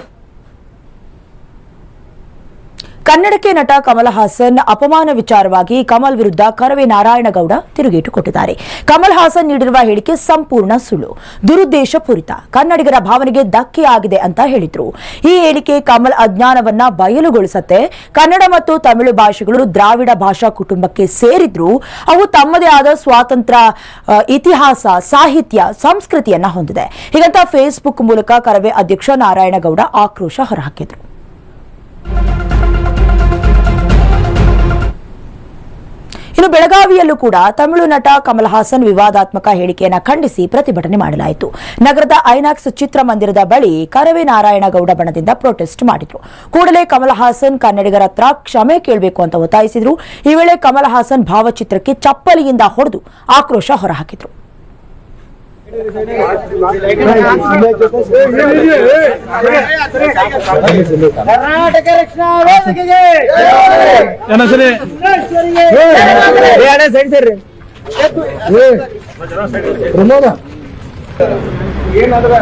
ಕನ್ನಡಕ್ಕೆ ನಟ ಕಮಲ್ ಹಾಸನ್ ಅಪಮಾನ ವಿಚಾರವಾಗಿ ಕಮಲ್ ವಿರುದ್ಧ ಕರವೇ ನಾರಾಯಣಗೌಡ ತಿರುಗೇಟು ಕೊಟ್ಟಿದ್ದಾರೆ ಕಮಲ್ ಹಾಸನ್ ನೀಡಿರುವ ಹೇಳಿಕೆ ಸಂಪೂರ್ಣ ಸುಳ್ಳು. ದುರುದ್ದೇಶ ಪೂರಿತ. ಕನ್ನಡಿಗರ ಭಾವನೆಗೆ ಧಕ್ಕೆ ಆಗಿದೆ ಅಂತ ಹೇಳಿದ್ರು. ಈ ಹೇಳಿಕೆ ಕಮಲ್ ಅಜ್ಞಾನವನ್ನ ಬಯಲುಗೊಳಿಸತ್ತೆ. ಕನ್ನಡ ಮತ್ತು ತಮಿಳು ಭಾಷೆಗಳು ದ್ರಾವಿಡ ಭಾಷಾ ಕುಟುಂಬಕ್ಕೆ ಸೇರಿದ್ರು. ಅವು ತಮ್ಮದೇ ಆದ ಸ್ವಾತಂತ್ರ್ಯ ಇತಿಹಾಸ, ಸಾಹಿತ್ಯ, ಸಂಸ್ಕೃತಿಯನ್ನ ಹೊಂದಿದೆ. ಹೀಗಂತ ಫೇಸ್ಬುಕ್ ಮೂಲಕ ಕರವೇ ಅಧ್ಯಕ್ಷ ನಾರಾಯಣಗೌಡ ಆಕ್ರೋಶ ಹೊರಹಾಕಿದ್ರು. ಇನ್ನು ಬೆಳಗಾವಿಯಲ್ಲೂ ಕೂಡ ತಮಿಳು ನಟ ಕಮಲ್ ಹಾಸನ್ ವಿವಾದಾತ್ಮಕ ಹೇಳಿಕೆಯನ್ನು ಖಂಡಿಸಿ ಪ್ರತಿಭಟನೆ ಮಾಡಲಾಯಿತು. ನಗರದ ಐನಾಕ್ಸ್ ಚಿತ್ರಮಂದಿರದ ಬಳಿ ಕರವೇ ನಾರಾಯಣಗೌಡ ಬಣದಿಂದ ಪ್ರೊಟೆಸ್ಟ್ ಮಾಡಿದ್ರು. ಕೂಡಲೇ ಕಮಲ್ ಹಾಸನ್ ಕನ್ನಡಿಗರ ಹತ್ರ ಕ್ಷಮೆ ಕೇಳಬೇಕು ಅಂತ ಒತ್ತಾಯಿಸಿದ್ರು. ಈ ವೇಳೆ ಕಮಲ್ ಹಾಸನ್ ಭಾವಚಿತ್ರಕ್ಕೆ ಚಪ್ಪಲಿಯಿಂದ ಹೊಡೆದು ಆಕ್ರೋಶ ಹೊರಹಾಕಿದ್ರು. ಕರ್ನಾಟಕ ರಕ್ಷಣಾ ವೇದಿಕೆಗೆ ಏನಾದ್ರ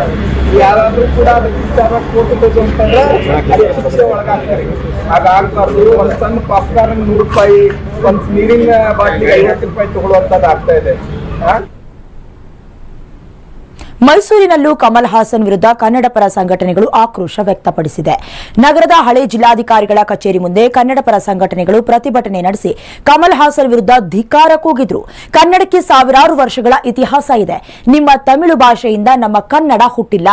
ಯಾರಾದ್ರೂ ಕೂಡ ಅದಕ್ಕೆ ವಿಚಾರ ಕೊಟ್ಟಿದ್ದು ಅಂತಂದ್ರೆ ಅದು ಶಿಕ್ಷೆ ಒಳಗಾಗ್ತಾರೆ. ಹಾಗಾಗ್ಬಾರ್ದು ಒಂದ್ ಸಣ್ಣ ಪಾಪ್ಕಾರ್ನ್ ನೂರು ರೂಪಾಯಿ ಒಂದ್ ನೀರಿನ ಬಾಟ್ಲಿಗೆ ಐವತ್ತು ರೂಪಾಯಿ ತಗೊಳ್ಳುವಂತದ್ದು ಆಗ್ತಾ ಇದೆ. ಆ? ಮೈಸೂರಿನಲ್ಲೂ ಕಮಲ್ ಹಾಸನ್ ವಿರುದ್ಧ ಕನ್ನಡ ಪರ ಸಂಘಟನೆಗಳು ಆಕ್ರೋಶ ವ್ಯಕ್ತಪಡಿಸಿದೆ. ನಗರದ ಹಳೆ ಜಿಲ್ಲಾಧಿಕಾರಿಗಳ ಕಚೇರಿ ಮುಂದೆ ಕನ್ನಡ ಪರ ಸಂಘಟನೆಗಳು ಪ್ರತಿಭಟನೆ ನಡೆಸಿ ಕಮಲ್ ಹಾಸನ್ ವಿರುದ್ಧ ಧಿಕ್ಕಾರ ಕೂಗಿದ್ರು. ಕನ್ನಡಕ್ಕೆ ಸಾವಿರಾರು ವರ್ಷಗಳ ಇತಿಹಾಸ ಇದೆ. ನಿಮ್ಮ ತಮಿಳು ಭಾಷೆಯಿಂದ ನಮ್ಮ ಕನ್ನಡ ಹುಟ್ಟಿಲ್ಲ.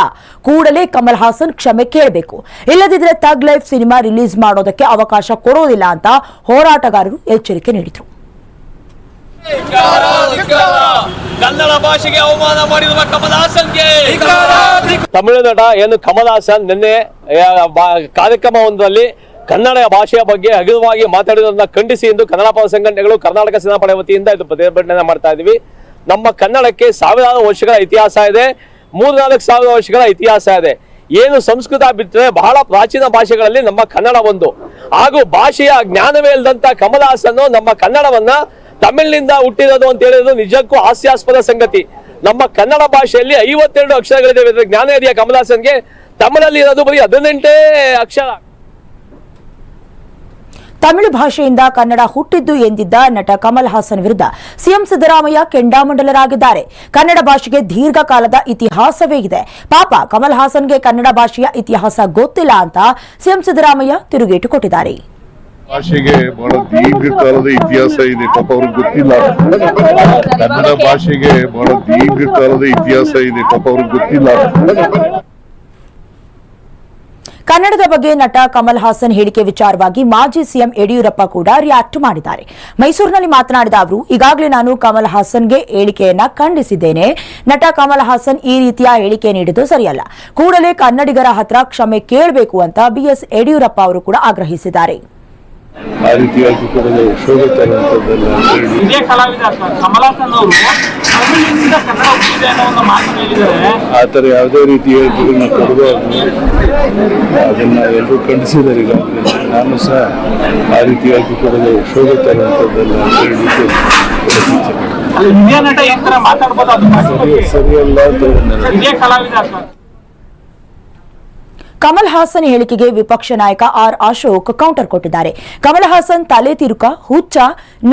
ಕೂಡಲೇ ಕಮಲ್ ಹಾಸನ್ ಕ್ಷಮೆ ಕೇಳಬೇಕು. ಇಲ್ಲದಿದ್ರೆ ತಗ್ ಲೈಫ್ ಸಿನಿಮಾ ರಿಲೀಸ್ ಮಾಡೋದಕ್ಕೆ ಅವಕಾಶ ಕೊಡೋದಿಲ್ಲ ಅಂತ ಹೋರಾಟಗಾರರು ಎಚ್ಚರಿಕೆ ನೀಡಿದರು. ಕನ್ನಡ ಭಾಷೆಗೆ ಅವಮಾನ ಮಾಡಿರುವ ಕಮಲಾಸನ್ಗೆ ತಮಿಳುನಾಡ ತಮಿಳು ನಟ ಏನು ಕಮಲ್ ಹಾಸನ್ ನಿನ್ನೆ ಕಾರ್ಯಕ್ರಮ ಒಂದರಲ್ಲಿ ಕಾರ್ಯಕ್ರಮವೊಂದರಲ್ಲಿ ಕನ್ನಡ ಭಾಷೆಯ ಬಗ್ಗೆ ಹಗುರವಾಗಿ ಮಾತಾಡಿರೋದನ್ನ ಖಂಡಿಸಿ ಎಂದು ಕನ್ನಡ ಪರ ಸಂಘಟನೆಗಳು ಕರ್ನಾಟಕ ಸೇನಾಪಡೆ ವತಿಯಿಂದ ಇದು ಪ್ರತಿಭಟನೆ ಮಾಡ್ತಾ ಇದೀವಿ ನಮ್ಮ ಕನ್ನಡಕ್ಕೆ ಸಾವಿರಾರು ವರ್ಷಗಳ ಇತಿಹಾಸ ಇದೆ. ಮೂರ್ನಾಲ್ಕು ಸಾವಿರ ವರ್ಷಗಳ ಇತಿಹಾಸ ಇದೆ. ಏನು ಸಂಸ್ಕೃತ ಬಿಟ್ಟರೆ ಬಹಳ ಪ್ರಾಚೀನ ಭಾಷೆಗಳಲ್ಲಿ ನಮ್ಮ ಕನ್ನಡ ಒಂದು. ಹಾಗೂ ಭಾಷೆಯ ಜ್ಞಾನವೇ ಇಲ್ಲದಂತ ಕಮಲಹಾಸನ್ನು ಹಾಸನ್ ನಮ್ಮ ಕನ್ನಡವನ್ನ ತಮಿಳಿನಿಂದ ಹುಟ್ಟಿರೋದು ಅಂತ ಹೇಳಿರೋದು ನಿಜಕ್ಕೂ ಹಾಸ್ಯಾಸ್ಪದ ಸಂಗತಿ. ನಮ್ಮ ಕನ್ನಡ ಭಾಷೆಯಲ್ಲಿ ಐವತ್ತೆರಡು ಅಕ್ಷರಗಳಿದೆ ಜ್ಞಾನೇರಿಯ ಕಮಲಾಸನ್ಗೆ? ತಮಿಳಲ್ಲಿ ಇರೋದು ಬರೀ ಹದಿನೆಂಟೇ ಅಕ್ಷರ. ತಮಿಳು ಭಾಷೆಯಿಂದ ಕನ್ನಡ ಹುಟ್ಟಿದ್ದು ಎಂದಿದ್ದ ನಟ ಕಮಲ್ ಹಾಸನ್ ವಿರುದ್ಧ ಸಿಎಂ ಸಿದ್ದರಾಮಯ್ಯ ಕೆಂಡಾಮಂಡಲರಾಗಿದ್ದಾರೆ. ಕನ್ನಡ ಭಾಷೆಗೆ ದೀರ್ಘಕಾಲದ ಇತಿಹಾಸವೇ ಇದೆ. ಪಾಪ ಕಮಲ್ ಹಾಸನ್ಗೆ ಕನ್ನಡ ಭಾಷೆಯ ಇತಿಹಾಸ ಗೊತ್ತಿಲ್ಲ ಅಂತ ಸಿಎಂ ಸಿದ್ದರಾಮಯ್ಯ ತಿರುಗೇಟು ಕೊಟ್ಟಿದ್ದಾರೆ. ಭಾಷೆಗೆ ಬಹಳ ದೀರ್ಘಕಾಲದ ಇತಿಹಾಸ ಇದೆ, ಪಾಪ ಅವ್ರಿಗೆ ಗೊತ್ತಿಲ್ಲ. ಕನ್ನಡ ಭಾಷೆಗೆ ಬಹಳ ದೀರ್ಘಕಾಲದ ಇತಿಹಾಸ ಇದೆ, ಪಾಪ ಅವ್ರಿಗೆ ಗೊತ್ತಿಲ್ಲ. ಕನ್ನಡದ ಬಗ್ಗೆ ನಟ ಕಮಲ್ ಹಾಸನ್ ಹೇಳಿಕೆ ವಿಚಾರವಾಗಿ ಮಾಜಿ ಸಿಎಂ ಯಡಿಯೂರಪ್ಪ ಕೂಡ ರಿಯಾಕ್ಟ್ ಮಾಡಿದ್ದಾರೆ. ಮೈಸೂರಿನಲ್ಲಿ ಮಾತನಾಡಿದ ಅವರು, ಈಗಾಗಲೇ ನಾನು ಕಮಲ್ ಹಾಸನ್ಗೆ ಹೇಳಿಕೆಯನ್ನ ಖಂಡಿಸಿದ್ದೇನೆ. ನಟ ಕಮಲ್ ಹಾಸನ್ ಈ ರೀತಿಯ ಹೇಳಿಕೆ ನೀಡಿದ್ದು ಸರಿಯಲ್ಲ. ಕೂಡಲೇ ಕನ್ನಡಿಗರ ಹತ್ರ ಕ್ಷಮೆ ಕೇಳಬೇಕು ಅಂತ ಬಿಎಸ್ ಯಡಿಯೂರಪ್ಪ ಅವರು ಕೂಡ ಆಗ್ರಹಿಸಿದ್ದಾರೆ. ಆ ರೀತಿಯಾಗಿ ಕೂಡ ಶೋಭೆ ಹೇಳಿದ್ದಾರೆ. ಆ ಥರ ಯಾವುದೇ ರೀತಿ ಹೇಳಿಕೆಗಳನ್ನ ಕೊಡಬಾರ್ದು ಅದನ್ನ ಎಲ್ಲರೂ ಖಂಡಿಸಿದ್ದಾರೆ ಈಗಾಗಲೇ. ನಾನು ಸಹ ಆ ರೀತಿಯಾಗಿ ಕೂಡ ಶೋಭೆ ತರುವಂತದ್ದೆಲ್ಲ ಅಂತ ಬಗ್ಗೆ? ಸರಿಯಲ್ಲ ಅಂತ ನನ್ನ ಇದೇ ಕಲಾವಿದ ಸರ್ ಕಮಲ್ ಹಾಸನ್ ಹೇಳಿಕೆಗೆ ವಿಪಕ್ಷ ನಾಯಕ ಆರ್ ಅಶೋಕ್ ಕೌಂಟರ್ ಕೊಟ್ಟಿದ್ದಾರೆ. ಕಮಲ್ ಹಾಸನ್ ತಲೆ ತಿರುಕ, ಹುಚ್ಚ,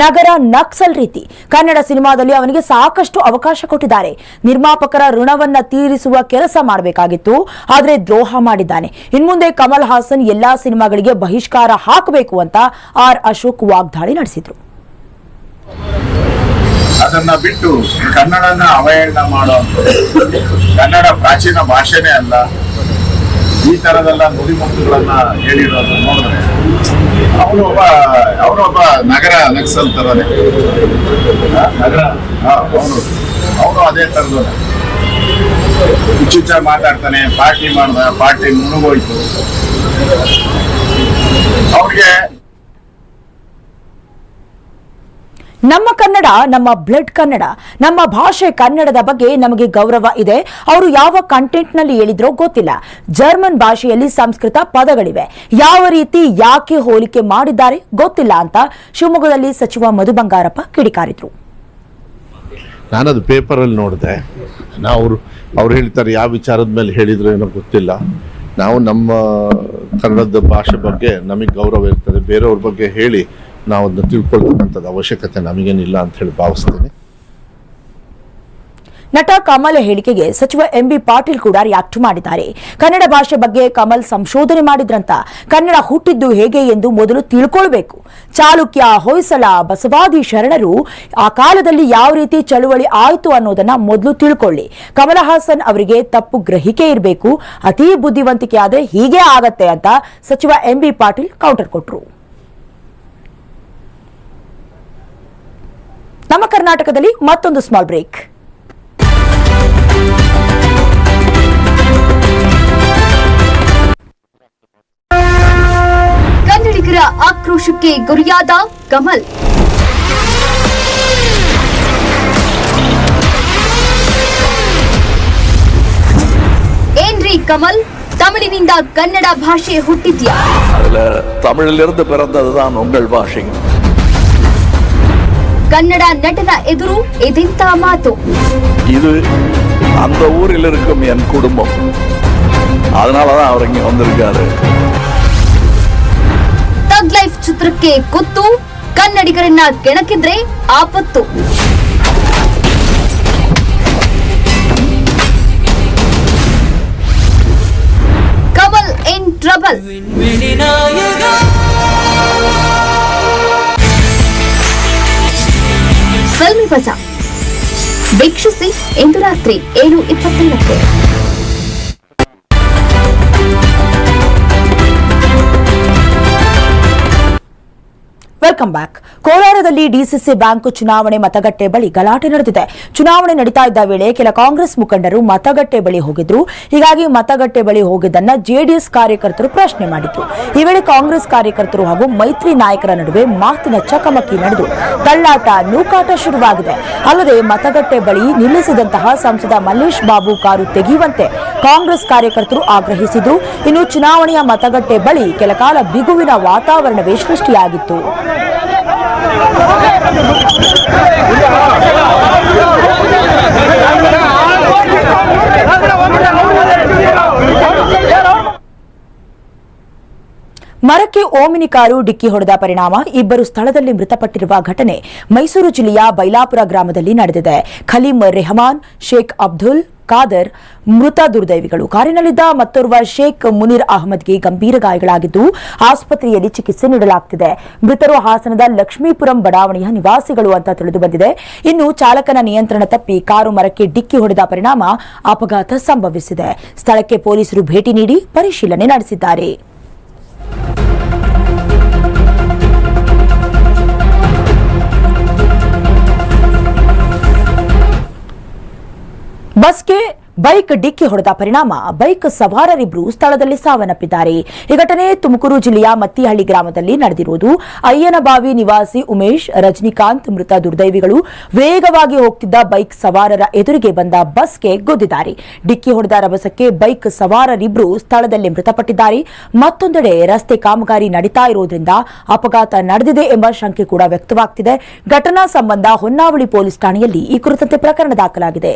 ನಗರ ನಕ್ಸಲ್ ರೀತಿ. ಕನ್ನಡ ಸಿನಿಮಾದಲ್ಲಿ ಅವನಿಗೆ ಸಾಕಷ್ಟು ಅವಕಾಶ ಕೊಟ್ಟಿದ್ದಾರೆ. ನಿರ್ಮಾಪಕರ ಋಣವನ್ನ ತೀರಿಸುವ ಕೆಲಸ ಮಾಡಬೇಕಾಗಿತ್ತು, ಆದರೆ ದ್ರೋಹ ಮಾಡಿದ್ದಾನೆ. ಇನ್ಮುಂದೆ ಕಮಲ್ ಹಾಸನ್ ಎಲ್ಲಾ ಸಿನಿಮಾಗಳಿಗೆ ಬಹಿಷ್ಕಾರ ಹಾಕಬೇಕು ಅಂತ ಆರ್ ಅಶೋಕ್ ವಾಗ್ದಾಳಿ ನಡೆಸಿದ್ರು. ಅದನ್ನ ಬಿಟ್ಟು ಕನ್ನಡನ ಅವಹೇಳನ ಮಾಡೋ ಕನ್ನಡ ಪ್ರಾಚೀನ ಭಾಷೆನೇ ಅಲ್ಲ. ಈ ತರದೆಲ್ಲ ನುಡಿಮುತ್ತುಗಳನ್ನ ಹೇಳಿರೋದು ನೋಡಿದ್ರೆ ಅವನು ಒಬ್ಬ ಅವನೊಬ್ಬ ನಗರ ನಕ್ಸಲ್ ತರನೇ. ನಗರ ಅವನು ಅವನು ಅದೇ ತರದ ಹುಚ್ಚುಚ್ಚ ಮಾತಾಡ್ತಾನೆ, ಪಾರ್ಟಿ ಮಾಡ್ದ, ಪಾರ್ಟಿ ಮುಳುಗೋಯ್ತು. ಅವ್ರಿಗೆ ನಮ್ಮ ಕನ್ನಡ, ನಮ್ಮ ಬ್ಲಡ್ ಕನ್ನಡ, ನಮ್ಮ ಭಾಷೆ ಕನ್ನಡದ ಬಗ್ಗೆ ನಮಗೆ ಗೌರವ ಇದೆ. ಅವರು ಯಾವ ಕಂಟೆಂಟ್ನಲ್ಲಿ ಹೇಳಿದ್ರೋ ಗೊತ್ತಿಲ್ಲ. ಜರ್ಮನ್ ಭಾಷೆಯಲ್ಲಿ ಸಂಸ್ಕೃತ ಪದಗಳಿವೆ. ಯಾವ ರೀತಿ ಯಾಕೆ ಹೋಲಿಕೆ ಮಾಡಿದ್ದಾರೆ ಗೊತ್ತಿಲ್ಲ ಅಂತ ಶಿವಮೊಗ್ಗದಲ್ಲಿ ಸಚಿವ ಮಧು ಬಂಗಾರಪ್ಪ ಕಿಡಿಕಾರಿದ್ರು. ನಾನದು ಪೇಪರಲ್ಲಿ ನೋಡಿದೆ. ನಾವು ಅವ್ರು ಹೇಳ್ತಾರೆ, ಯಾವ ವಿಚಾರದ ಮೇಲೆ ಹೇಳಿದ್ರು ಏನೋ ಗೊತ್ತಿಲ್ಲ. ನಾವು ನಮ್ಮ ಕನ್ನಡದ ಭಾಷೆ ಬಗ್ಗೆ ನಮಗೆ ಗೌರವ ಇರ್ತದೆ. ಬೇರೆಯವ್ರ ಬಗ್ಗೆ ಹೇಳಿ ನಾವು ಅದನ್ನ ತಿಳ್ಕೊಳ್ತಕ್ಕಂಥದ್ದು ಅವಶ್ಯಕತೆ ನಮಗೇನಿಲ್ಲ ಅಂತ ಹೇಳಿ ಭಾವಿಸ್ತೇನೆ. ನಟ ಕಮಲ್ ಹೇಳಿಕೆಗೆ ಸಚಿವ ಎಂಬಿ ಪಾಟೀಲ್ ಕೂಡ ರಿಯಾಕ್ಟ್ ಮಾಡಿದ್ದಾರೆ. ಕನ್ನಡ ಭಾಷೆ ಬಗ್ಗೆ ಕಮಲ್ ಸಂಶೋಧನೆ ಮಾಡಿದ್ರಂತ ಕನ್ನಡ ಹುಟ್ಟಿದ್ದು ಹೇಗೆ ಎಂದು ಮೊದಲು ತಿಳ್ಕೊಳ್ಬೇಕು. ಚಾಲುಕ್ಯ ಹೊಯ್ಸಳ ಬಸವಾದಿ ಶರಣರು ಆ ಕಾಲದಲ್ಲಿ ಯಾವ ರೀತಿ ಚಳುವಳಿ ಆಯಿತು ಅನ್ನೋದನ್ನ ಮೊದಲು ತಿಳ್ಕೊಳ್ಳಿ. ಕಮಲ ಹಾಸನ್ ಅವರಿಗೆ ತಪ್ಪು ಗ್ರಹಿಕೆ ಇರಬೇಕು, ಅತಿ ಬುದ್ಧಿವಂತಿಕೆ ಆದ್ರೆ ಹೀಗೆ ಆಗತ್ತೆ ಅಂತ ಸಚಿವ ಎಂಬಿ ಪಾಟೀಲ್ ಕೌಂಟರ್ ಕೊಟ್ರು. ನಮ್ಮ ಕರ್ನಾಟಕದಲ್ಲಿ ಮತ್ತೊಂದು ಸ್ಮಾಲ್ ಬ್ರೇಕ್ ಕನ್ನಡಿಗರ ಆಕ್ರೋಶಕ್ಕೆ ಗುರಿಯಾದ ಕಮಲ್ ಏನ್ರಿ ಕಮಲ್ ತಮಿಳಿನಿಂದ ಕನ್ನಡ ಭಾಷೆ ಹುಟ್ಟಿದ್ಯಾ அதுல தமிழிலிருந்து பிறந்ததுதான் உங்கள் பாஷை ಕನ್ನಡ ನಟನ ಎದುರು ಇದೆಂತ ಮಾತು இது அந்த ஊரில் இருக்கும் என் குடும்பம் அதனாலதான் அவர் இங்க வந்திருக்காரு ತಗ್ ಲೈಫ್ ಚಿತ್ರಕ್ಕೆ ಕುತ್ತು ಕನ್ನಡಿಗರನ್ನ ಕೆಣಕಿದ್ರೆ ಆಪತ್ತು ಕಮಲ್ ಇನ್ ಟ್ರಬಲ್ filmy ಬಜಾ ವೀಕ್ಷಿಸಿ ಇಂದು ರಾತ್ರಿ ಏಳು ಇಪ್ಪತ್ತೈದಕ್ಕೆ ವೆಲ್ಕಮ್ ಬ್ಯಾಕ್ ಕೋಲಾರದಲ್ಲಿ ಡಿಸಿಸಿ ಬ್ಯಾಂಕ್ ಚುನಾವಣೆ ಮತಗಟ್ಟೆ ಬಳಿ ಗಲಾಟೆ ನಡೆದಿದೆ. ಚುನಾವಣೆ ನಡೀತಾ ಇದ್ದ ವೇಳೆ ಕೆಲ ಕಾಂಗ್ರೆಸ್ ಮುಖಂಡರು ಮತಗಟ್ಟೆ ಬಳಿ ಹೋಗಿದ್ರು. ಹೀಗಾಗಿ ಮತಗಟ್ಟೆ ಬಳಿ ಹೋಗಿದ್ದನ್ನ ಜೆಡಿಎಸ್ ಕಾರ್ಯಕರ್ತರು ಪ್ರಶ್ನೆ ಮಾಡಿದ್ರು. ಈ ವೇಳೆ ಕಾಂಗ್ರೆಸ್ ಕಾರ್ಯಕರ್ತರು ಹಾಗೂ ಮೈತ್ರಿ ನಾಯಕರ ನಡುವೆ ಮಾತಿನ ಚಕಮಕಿ ನಡೆದು ತಳ್ಳಾಟ ನೂಕಾಟ ಶುರುವಾಗಿದೆ. ಅಲ್ಲದೆ ಮತಗಟ್ಟೆ ಬಳಿ ನಿಲ್ಲಿಸಿದಂತಹ ಸಂಸದ ಮಲ್ಲೇಶ್ ಬಾಬು ಕಾರು ತೆಗೆಯುವಂತೆ ಕಾಂಗ್ರೆಸ್ ಕಾರ್ಯಕರ್ತರು ಆಗ್ರಹಿಸಿದ್ರು. ಇನ್ನು ಚುನಾವಣೆಯ ಮತಗಟ್ಟೆ ಬಳಿ ಕೆಲ ಕಾಲ ಬಿಗುವಿನ ವಾತಾವರಣವೇ ಸೃಷ್ಟಿಯಾಗಿತ್ತು. ಮರಕ್ಕೆ ಓಮಿನಿ ಕಾರು ಡಿಕ್ಕಿ ಹೊಡೆದ ಪರಿಣಾಮ ಇಬ್ಬರು ಸ್ಥಳದಲ್ಲಿ ಮೃತಪಟ್ಟಿರುವ ಘಟನೆ ಮೈಸೂರು ಜಿಲ್ಲೆಯ ಬೈಲಾಪುರ ಗ್ರಾಮದಲ್ಲಿ ನಡೆದಿದೆ. ಖಲೀಂ ರೆಹಮಾನ್, ಶೇಖ್ ಅಬ್ದುಲ್ ಖಾದರ್ ಮೃತ ದುರ್ದೈವಿಗಳು. ಕಾರಿನಲ್ಲಿದ್ದ ಮತ್ತೋರ್ವ ಶೇಖ್ ಮುನೀರ್ ಅಹಮದ್ಗೆ ಗಂಭೀರ ಗಾಯಗಳಾಗಿದ್ದು, ಆಸ್ಪತ್ರೆಯಲ್ಲಿ ಚಿಕಿತ್ಸೆ ನೀಡಲಾಗುತ್ತಿದೆ ಮೃತರು ಹಾಸನದ ಲಕ್ಷ್ಮೀಪುರಂ ಬಡಾವಣೆಯ ನಿವಾಸಿಗಳು ಅಂತ ತಿಳಿದು ಬಂದಿದೆ ಇನ್ನು ಚಾಲಕನ ನಿಯಂತ್ರಣ ತಪ್ಪಿ ಕಾರು ಮರಕ್ಕೆ ಡಿಕ್ಕಿ ಹೊಡೆದ ಪರಿಣಾಮ ಅಪಘಾತ ಸಂಭವಿಸಿದೆ. ಸ್ಥಳಕ್ಕೆ ಪೊಲೀಸರು ಭೇಟಿ ನೀಡಿ ಪರಿಶೀಲನೆ ನಡೆಸಿದ್ದಾರೆ. ಬಸ್ಗೆ ಬೈಕ್ ಡಿಕ್ಕಿ ಹೊಡೆದ ಪರಿಣಾಮ. ಬೈಕ್ ಸವಾರರಿಬ್ಬರು ಸ್ಥಳದಲ್ಲಿ ಸಾವನ್ನಪ್ಪಿದ್ದಾರೆ. ಈ ಘಟನೆ ತುಮಕೂರು ಜಿಲ್ಲೆಯ ಮತ್ತಿಹಳ್ಳಿ ಗ್ರಾಮದಲ್ಲಿ ನಡೆದಿರುವುದು. ಅಯ್ಯನಬಾವಿ ನಿವಾಸಿ ಉಮೇಶ್, ರಜನಿಕಾಂತ್ ಮೃತ ದುರ್ದೈವಿಗಳು ವೇಗವಾಗಿ ಹೋಗ್ತಿದ್ದ ಬೈಕ್ ಸವಾರರ ಎದುರಿಗೆ ಬಂದ ಬಸ್ಗೆ ಗುದ್ದಿದ್ದಾರೆ ಡಿಕ್ಕಿ ಹೊಡೆದ ರಭಸಕ್ಕೆ ಬೈಕ್ ಸವಾರರಿಬ್ಬರು ಸ್ಥಳದಲ್ಲಿ ಮೃತಪಟ್ಟಿದ್ದಾರೆ. ಮತ್ತೊಂದೆಡೆ ರಸ್ತೆ ಕಾಮಗಾರಿ ನಡೀತಾ ಇರುವುದರಿಂದ ಅಪಘಾತ ನಡೆದಿದೆ ಎಂಬ ಶಂಕೆ ಕೂಡ ವ್ಯಕ್ತವಾಗ್ತಿದೆ. ಘಟನಾ ಸಂಬಂಧ ಹೊನ್ನಾವಳಿ ಪೊಲೀಸ್ ಠಾಣೆಯಲ್ಲಿ ಈ ಕುರಿತಂತೆ ಪ್ರಕರಣ ದಾಖಲಾಗಿದೆ.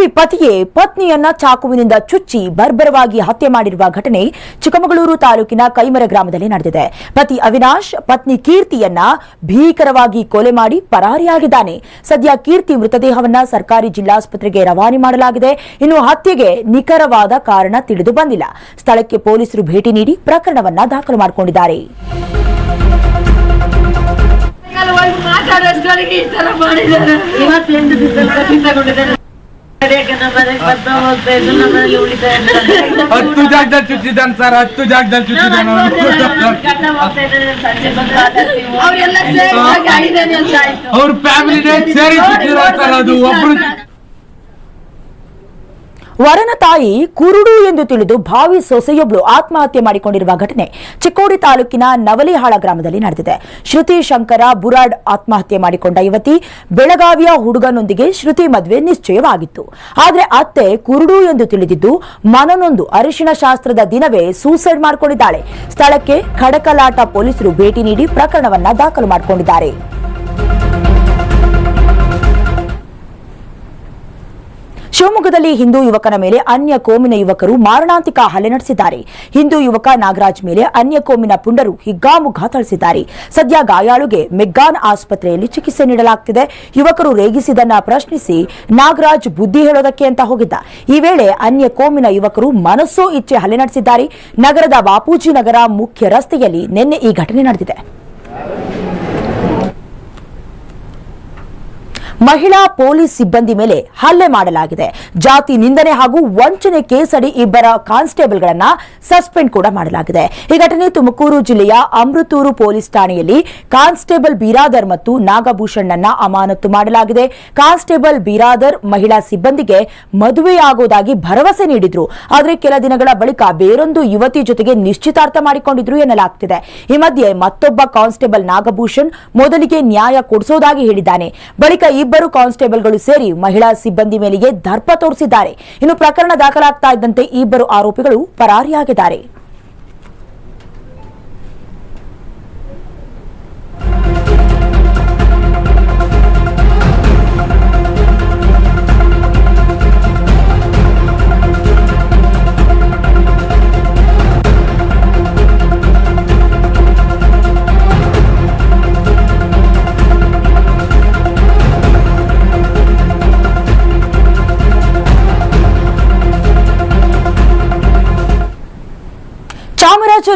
ಪಾಪಿ ಪತಿಯೇ ಪತ್ನಿಯನ್ನ ಚಾಕುವಿನಿಂದ ಚುಚ್ಚಿ ಬರ್ಬರವಾಗಿ ಹತ್ಯೆ ಮಾಡಿರುವ ಘಟನೆ ಚಿಕ್ಕಮಗಳೂರು ತಾಲೂಕಿನ ಕೈಮರ ಗ್ರಾಮದಲ್ಲಿ ನಡೆದಿದೆ. ಪತಿ ಅವಿನಾಶ್ ಪತ್ನಿ ಕೀರ್ತಿಯನ್ನ ಭೀಕರವಾಗಿ ಕೊಲೆ ಮಾಡಿ ಪರಾರಿಯಾಗಿದ್ದಾನೆ. ಸದ್ಯ ಕೀರ್ತಿ ಮೃತದೇಹವನ್ನ ಸರ್ಕಾರಿ ಜಿಲ್ಲಾಸ್ಪತ್ರೆಗೆ ರವಾನೆ ಮಾಡಲಾಗಿದೆ. ಇನ್ನು ಹತ್ಯೆಗೆ ನಿಖರವಾದ ಕಾರಣ ತಿಳಿದು ಬಂದಿಲ್ಲ. ಸ್ಥಳಕ್ಕೆ ಪೊಲೀಸರು ಭೇಟಿ ನೀಡಿ ಪ್ರಕರಣವನ್ನ ದಾಖಲು ಮಾಡಿಕೊಂಡಿದ್ದಾರೆ. ಮಾತಾಡೋಷ್ಟೊಳಗೆ ಈ ತರ ಮಾಡಿದ್ದಾರೆ. ಇವತ್ತೆಂಟು ದಿವಸ ಚಿಂತಗೊಂಡಿದ್ದಾರೆ ಹತ್ತು ಜಾಗದಲ್ಲಿ ಚುಚ್ಚಿದ್ದಾನೆ ಸರ್ ಹತ್ತು ಜಾಗದಲ್ಲಿ ಚುಚ್ಚಿದ್ದಾನೆ ಅವ್ರ ಫ್ಯಾಮಿಲಿನೇ ಸೇರಿ ಸರ್ ಅದು ಒಬ್ರು ವರನ ತಾಯಿ ಕುರುಡು ಎಂದು ತಿಳಿದು ಭಾವಿ ಸೊಸೆಯೊಬ್ಳು ಆತ್ಮಹತ್ಯೆ ಮಾಡಿಕೊಂಡಿರುವ ಘಟನೆ ಚಿಕ್ಕೋಡಿ ತಾಲೂಕಿನ ನವಲಿಹಾಳ ಗ್ರಾಮದಲ್ಲಿ ನಡೆದಿದೆ. ಶ್ರುತಿ ಶಂಕರ ಬುರಾಡ್ ಆತ್ಮಹತ್ಯೆ ಮಾಡಿಕೊಂಡ ಯುವತಿ ಬೆಳಗಾವಿಯ ಹುಡುಗನೊಂದಿಗೆ ಶ್ರುತಿ ಮದುವೆ ನಿಶ್ಚಯವಾಗಿತ್ತು. ಆದರೆ ಅತ್ತೆ ಕುರುಡು ಎಂದು ತಿಳಿದಿದ್ದು ಮನನೊಂದು ಅರಿಶಿಣ ಶಾಸ್ತ್ರದ ದಿನವೇ ಸೂಸೈಡ್ ಮಾಡಿಕೊಂಡಿದ್ದಾಳೆ. ಸ್ಥಳಕ್ಕೆ ಖಡಕಲಾಟ ಪೊಲೀಸರು ಭೇಟಿ ನೀಡಿ ಪ್ರಕರಣವನ್ನ ದಾಖಲು ಮಾಡಿಕೊಂಡಿದ್ದಾರೆ. ಶಿವಮೊಗ್ಗದಲ್ಲಿ ಹಿಂದೂ ಯುವಕನ ಮೇಲೆ ಅನ್ಯ ಕೋಮಿನ ಯುವಕರು ಮಾರಣಾಂತಿಕ ಹಲ್ಲೆ ನಡೆಸಿದ್ದಾರೆ. ಹಿಂದೂ ಯುವಕ ನಾಗರಾಜ್ ಮೇಲೆ ಅನ್ಯ ಕೋಮಿನ ಪುಂಡರು ಹಿಗ್ಗಾಮುಗ್ಗಾ ಥಳಿಸಿದ್ದಾರೆ. ಸದ್ಯ ಗಾಯಾಳುಗೆ ಮೆಗ್ಗಾನ್ ಆಸ್ಪತ್ರೆಯಲ್ಲಿ ಚಿಕಿತ್ಸೆ ನೀಡಲಾಗುತ್ತಿದೆ ಯುವಕರು ರೇಗಿಸಿದನ್ನ ಪ್ರಶ್ನಿಸಿ, ನಾಗರಾಜ್ ಬುದ್ಧಿ ಹೇಳೋದಕ್ಕೆ ಅಂತ ಹೋಗಿದ್ದ. ಈ ವೇಳೆ ಅನ್ಯ ಕೋಮಿನ ಯುವಕರು ಮನಸ್ಸೋ ಇಚ್ಛೆ ಹಲ್ಲೆ ನಡೆಸಿದ್ದಾರೆ. ನಗರದ ಬಾಪೂಜಿ ನಗರ ಮುಖ್ಯ ರಸ್ತೆಯಲ್ಲಿ ನಿನ್ನೆ ಈ ಘಟನೆ ನಡೆದಿದೆ. ಮಹಿಳಾ ಪೊಲೀಸ್ ಸಿಬ್ಬಂದಿ ಮೇಲೆ ಹಲ್ಲೆ ಮಾಡಲಾಗಿದೆ. ಜಾತಿ ನಿಂದನೆ ಹಾಗೂ ವಂಚನೆ ಕೇಸಡಿ ಇಬ್ಬರ ಕಾನ್ಸ್ಟೇಬಲ್ಗಳನ್ನ ಸಸ್ಪೆಂಡ್ ಕೂಡ ಮಾಡಲಾಗಿದೆ. ಈ ಘಟನೆ ತುಮಕೂರು ಜಿಲ್ಲೆಯ ಅಮೃತೂರು ಪೊಲೀಸ್ ಠಾಣೆಯಲ್ಲಿ ಕಾನ್ಸ್ಟೇಬಲ್ ಬಿರಾದರ್ ಮತ್ತು ನಾಗಭೂಷಣ್ಣನ್ನ ಅಮಾನತು ಮಾಡಲಾಗಿದೆ. ಕಾನ್ಸ್ಟೇಬಲ್ ಬಿರಾದರ್ ಮಹಿಳಾ ಸಿಬ್ಬಂದಿಗೆ ಮದುವೆಯಾಗುವುದಾಗಿ ಭರವಸೆ ನೀಡಿದ್ರು. ಆದರೆ ಕೆಲ ದಿನಗಳ ಬಳಿಕ ಬೇರೊಂದು ಯುವತಿ ಜೊತೆಗೆ ನಿಶ್ಚಿತಾರ್ಥ ಮಾಡಿಕೊಂಡಿದ್ರು ಎನ್ನಲಾಗ್ತಿದೆ. ಈ ಮಧ್ಯೆ ಮತ್ತೊಬ್ಬ ಕಾನ್ಸ್ಟೇಬಲ್ ನಾಗಭೂಷಣ್ ಮೊದಲಿಗೆ ನ್ಯಾಯ ಕೊಡಿಸೋದಾಗಿ ಹೇಳಿದ್ದಾನೆ. ಬಳಿಕ ಇಬ್ಬರು ಕಾನ್ಸ್ಟೇಬಲ್ಗಳು ಸೇರಿ ಮಹಿಳಾ ಸಿಬ್ಬಂದಿ ಮೇಲೆಗೆ ದರ್ಪ ತೋರಿಸಿದ್ದಾರೆ. ಇನ್ನು ಪ್ರಕರಣ ದಾಖಲಾಗ್ತಾ ಇದ್ದಂತೆ ಇಬ್ಬರು ಆರೋಪಿಗಳು ಪರಾರಿಯಾಗಿದ್ದಾರೆ.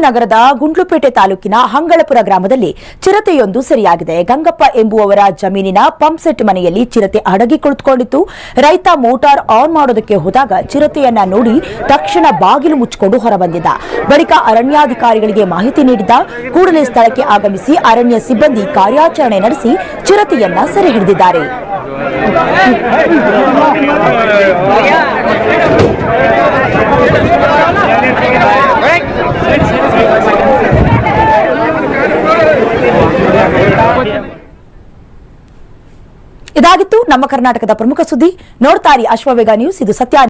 ಚಾಮರಾಜನಗರದ ಗುಂಡ್ಲುಪೇಟೆ ತಾಲೂಕಿನ ಹಂಗಳಪುರ ಗ್ರಾಮದಲ್ಲಿ ಚಿರತೆಯೊಂದು ಸೆರೆಯಾಗಿದೆ. ಗಂಗಪ್ಪ ಎಂಬುವವರ ಜಮೀನಿನ ಪಂಪ್ಸೆಟ್ ಮನೆಯಲ್ಲಿ ಚಿರತೆ ಅಡಗಿ ಕುಳಿತುಕೊಂಡಿತ್ತು. ರೈತ ಮೋಟಾರ್ ಆನ್ ಮಾಡೋದಕ್ಕೆ ಹೋದಾಗ ಚಿರತೆಯನ್ನ ನೋಡಿ ತಕ್ಷಣ ಬಾಗಿಲು ಮುಚ್ಚಿಕೊಂಡು ಹೊರಬಂದಿದ್ದ. ಬಳಿಕ ಅರಣ್ಯಾಧಿಕಾರಿಗಳಿಗೆ ಮಾಹಿತಿ ನೀಡಿದ್ದ, ಕೂಡಲೇ ಸ್ಥಳಕ್ಕೆ ಆಗಮಿಸಿ ಅರಣ್ಯ ಸಿಬ್ಬಂದಿ ಕಾರ್ಯಾಚರಣೆ ನಡೆಸಿ ಚಿರತೆಯನ್ನ ಸೆರೆ ಹಿಡಿದಿದ್ದಾರೆ. ಇದಾಗಿತ್ತು ನಮ್ಮ ಕರ್ನಾಟಕದ ಪ್ರಮುಖ ಸುದ್ದಿ. ನೋಡ್ತಾರಿ ಅಶ್ವವೇಗ ನ್ಯೂಸ್. ಇದು ಸತ್ಯ.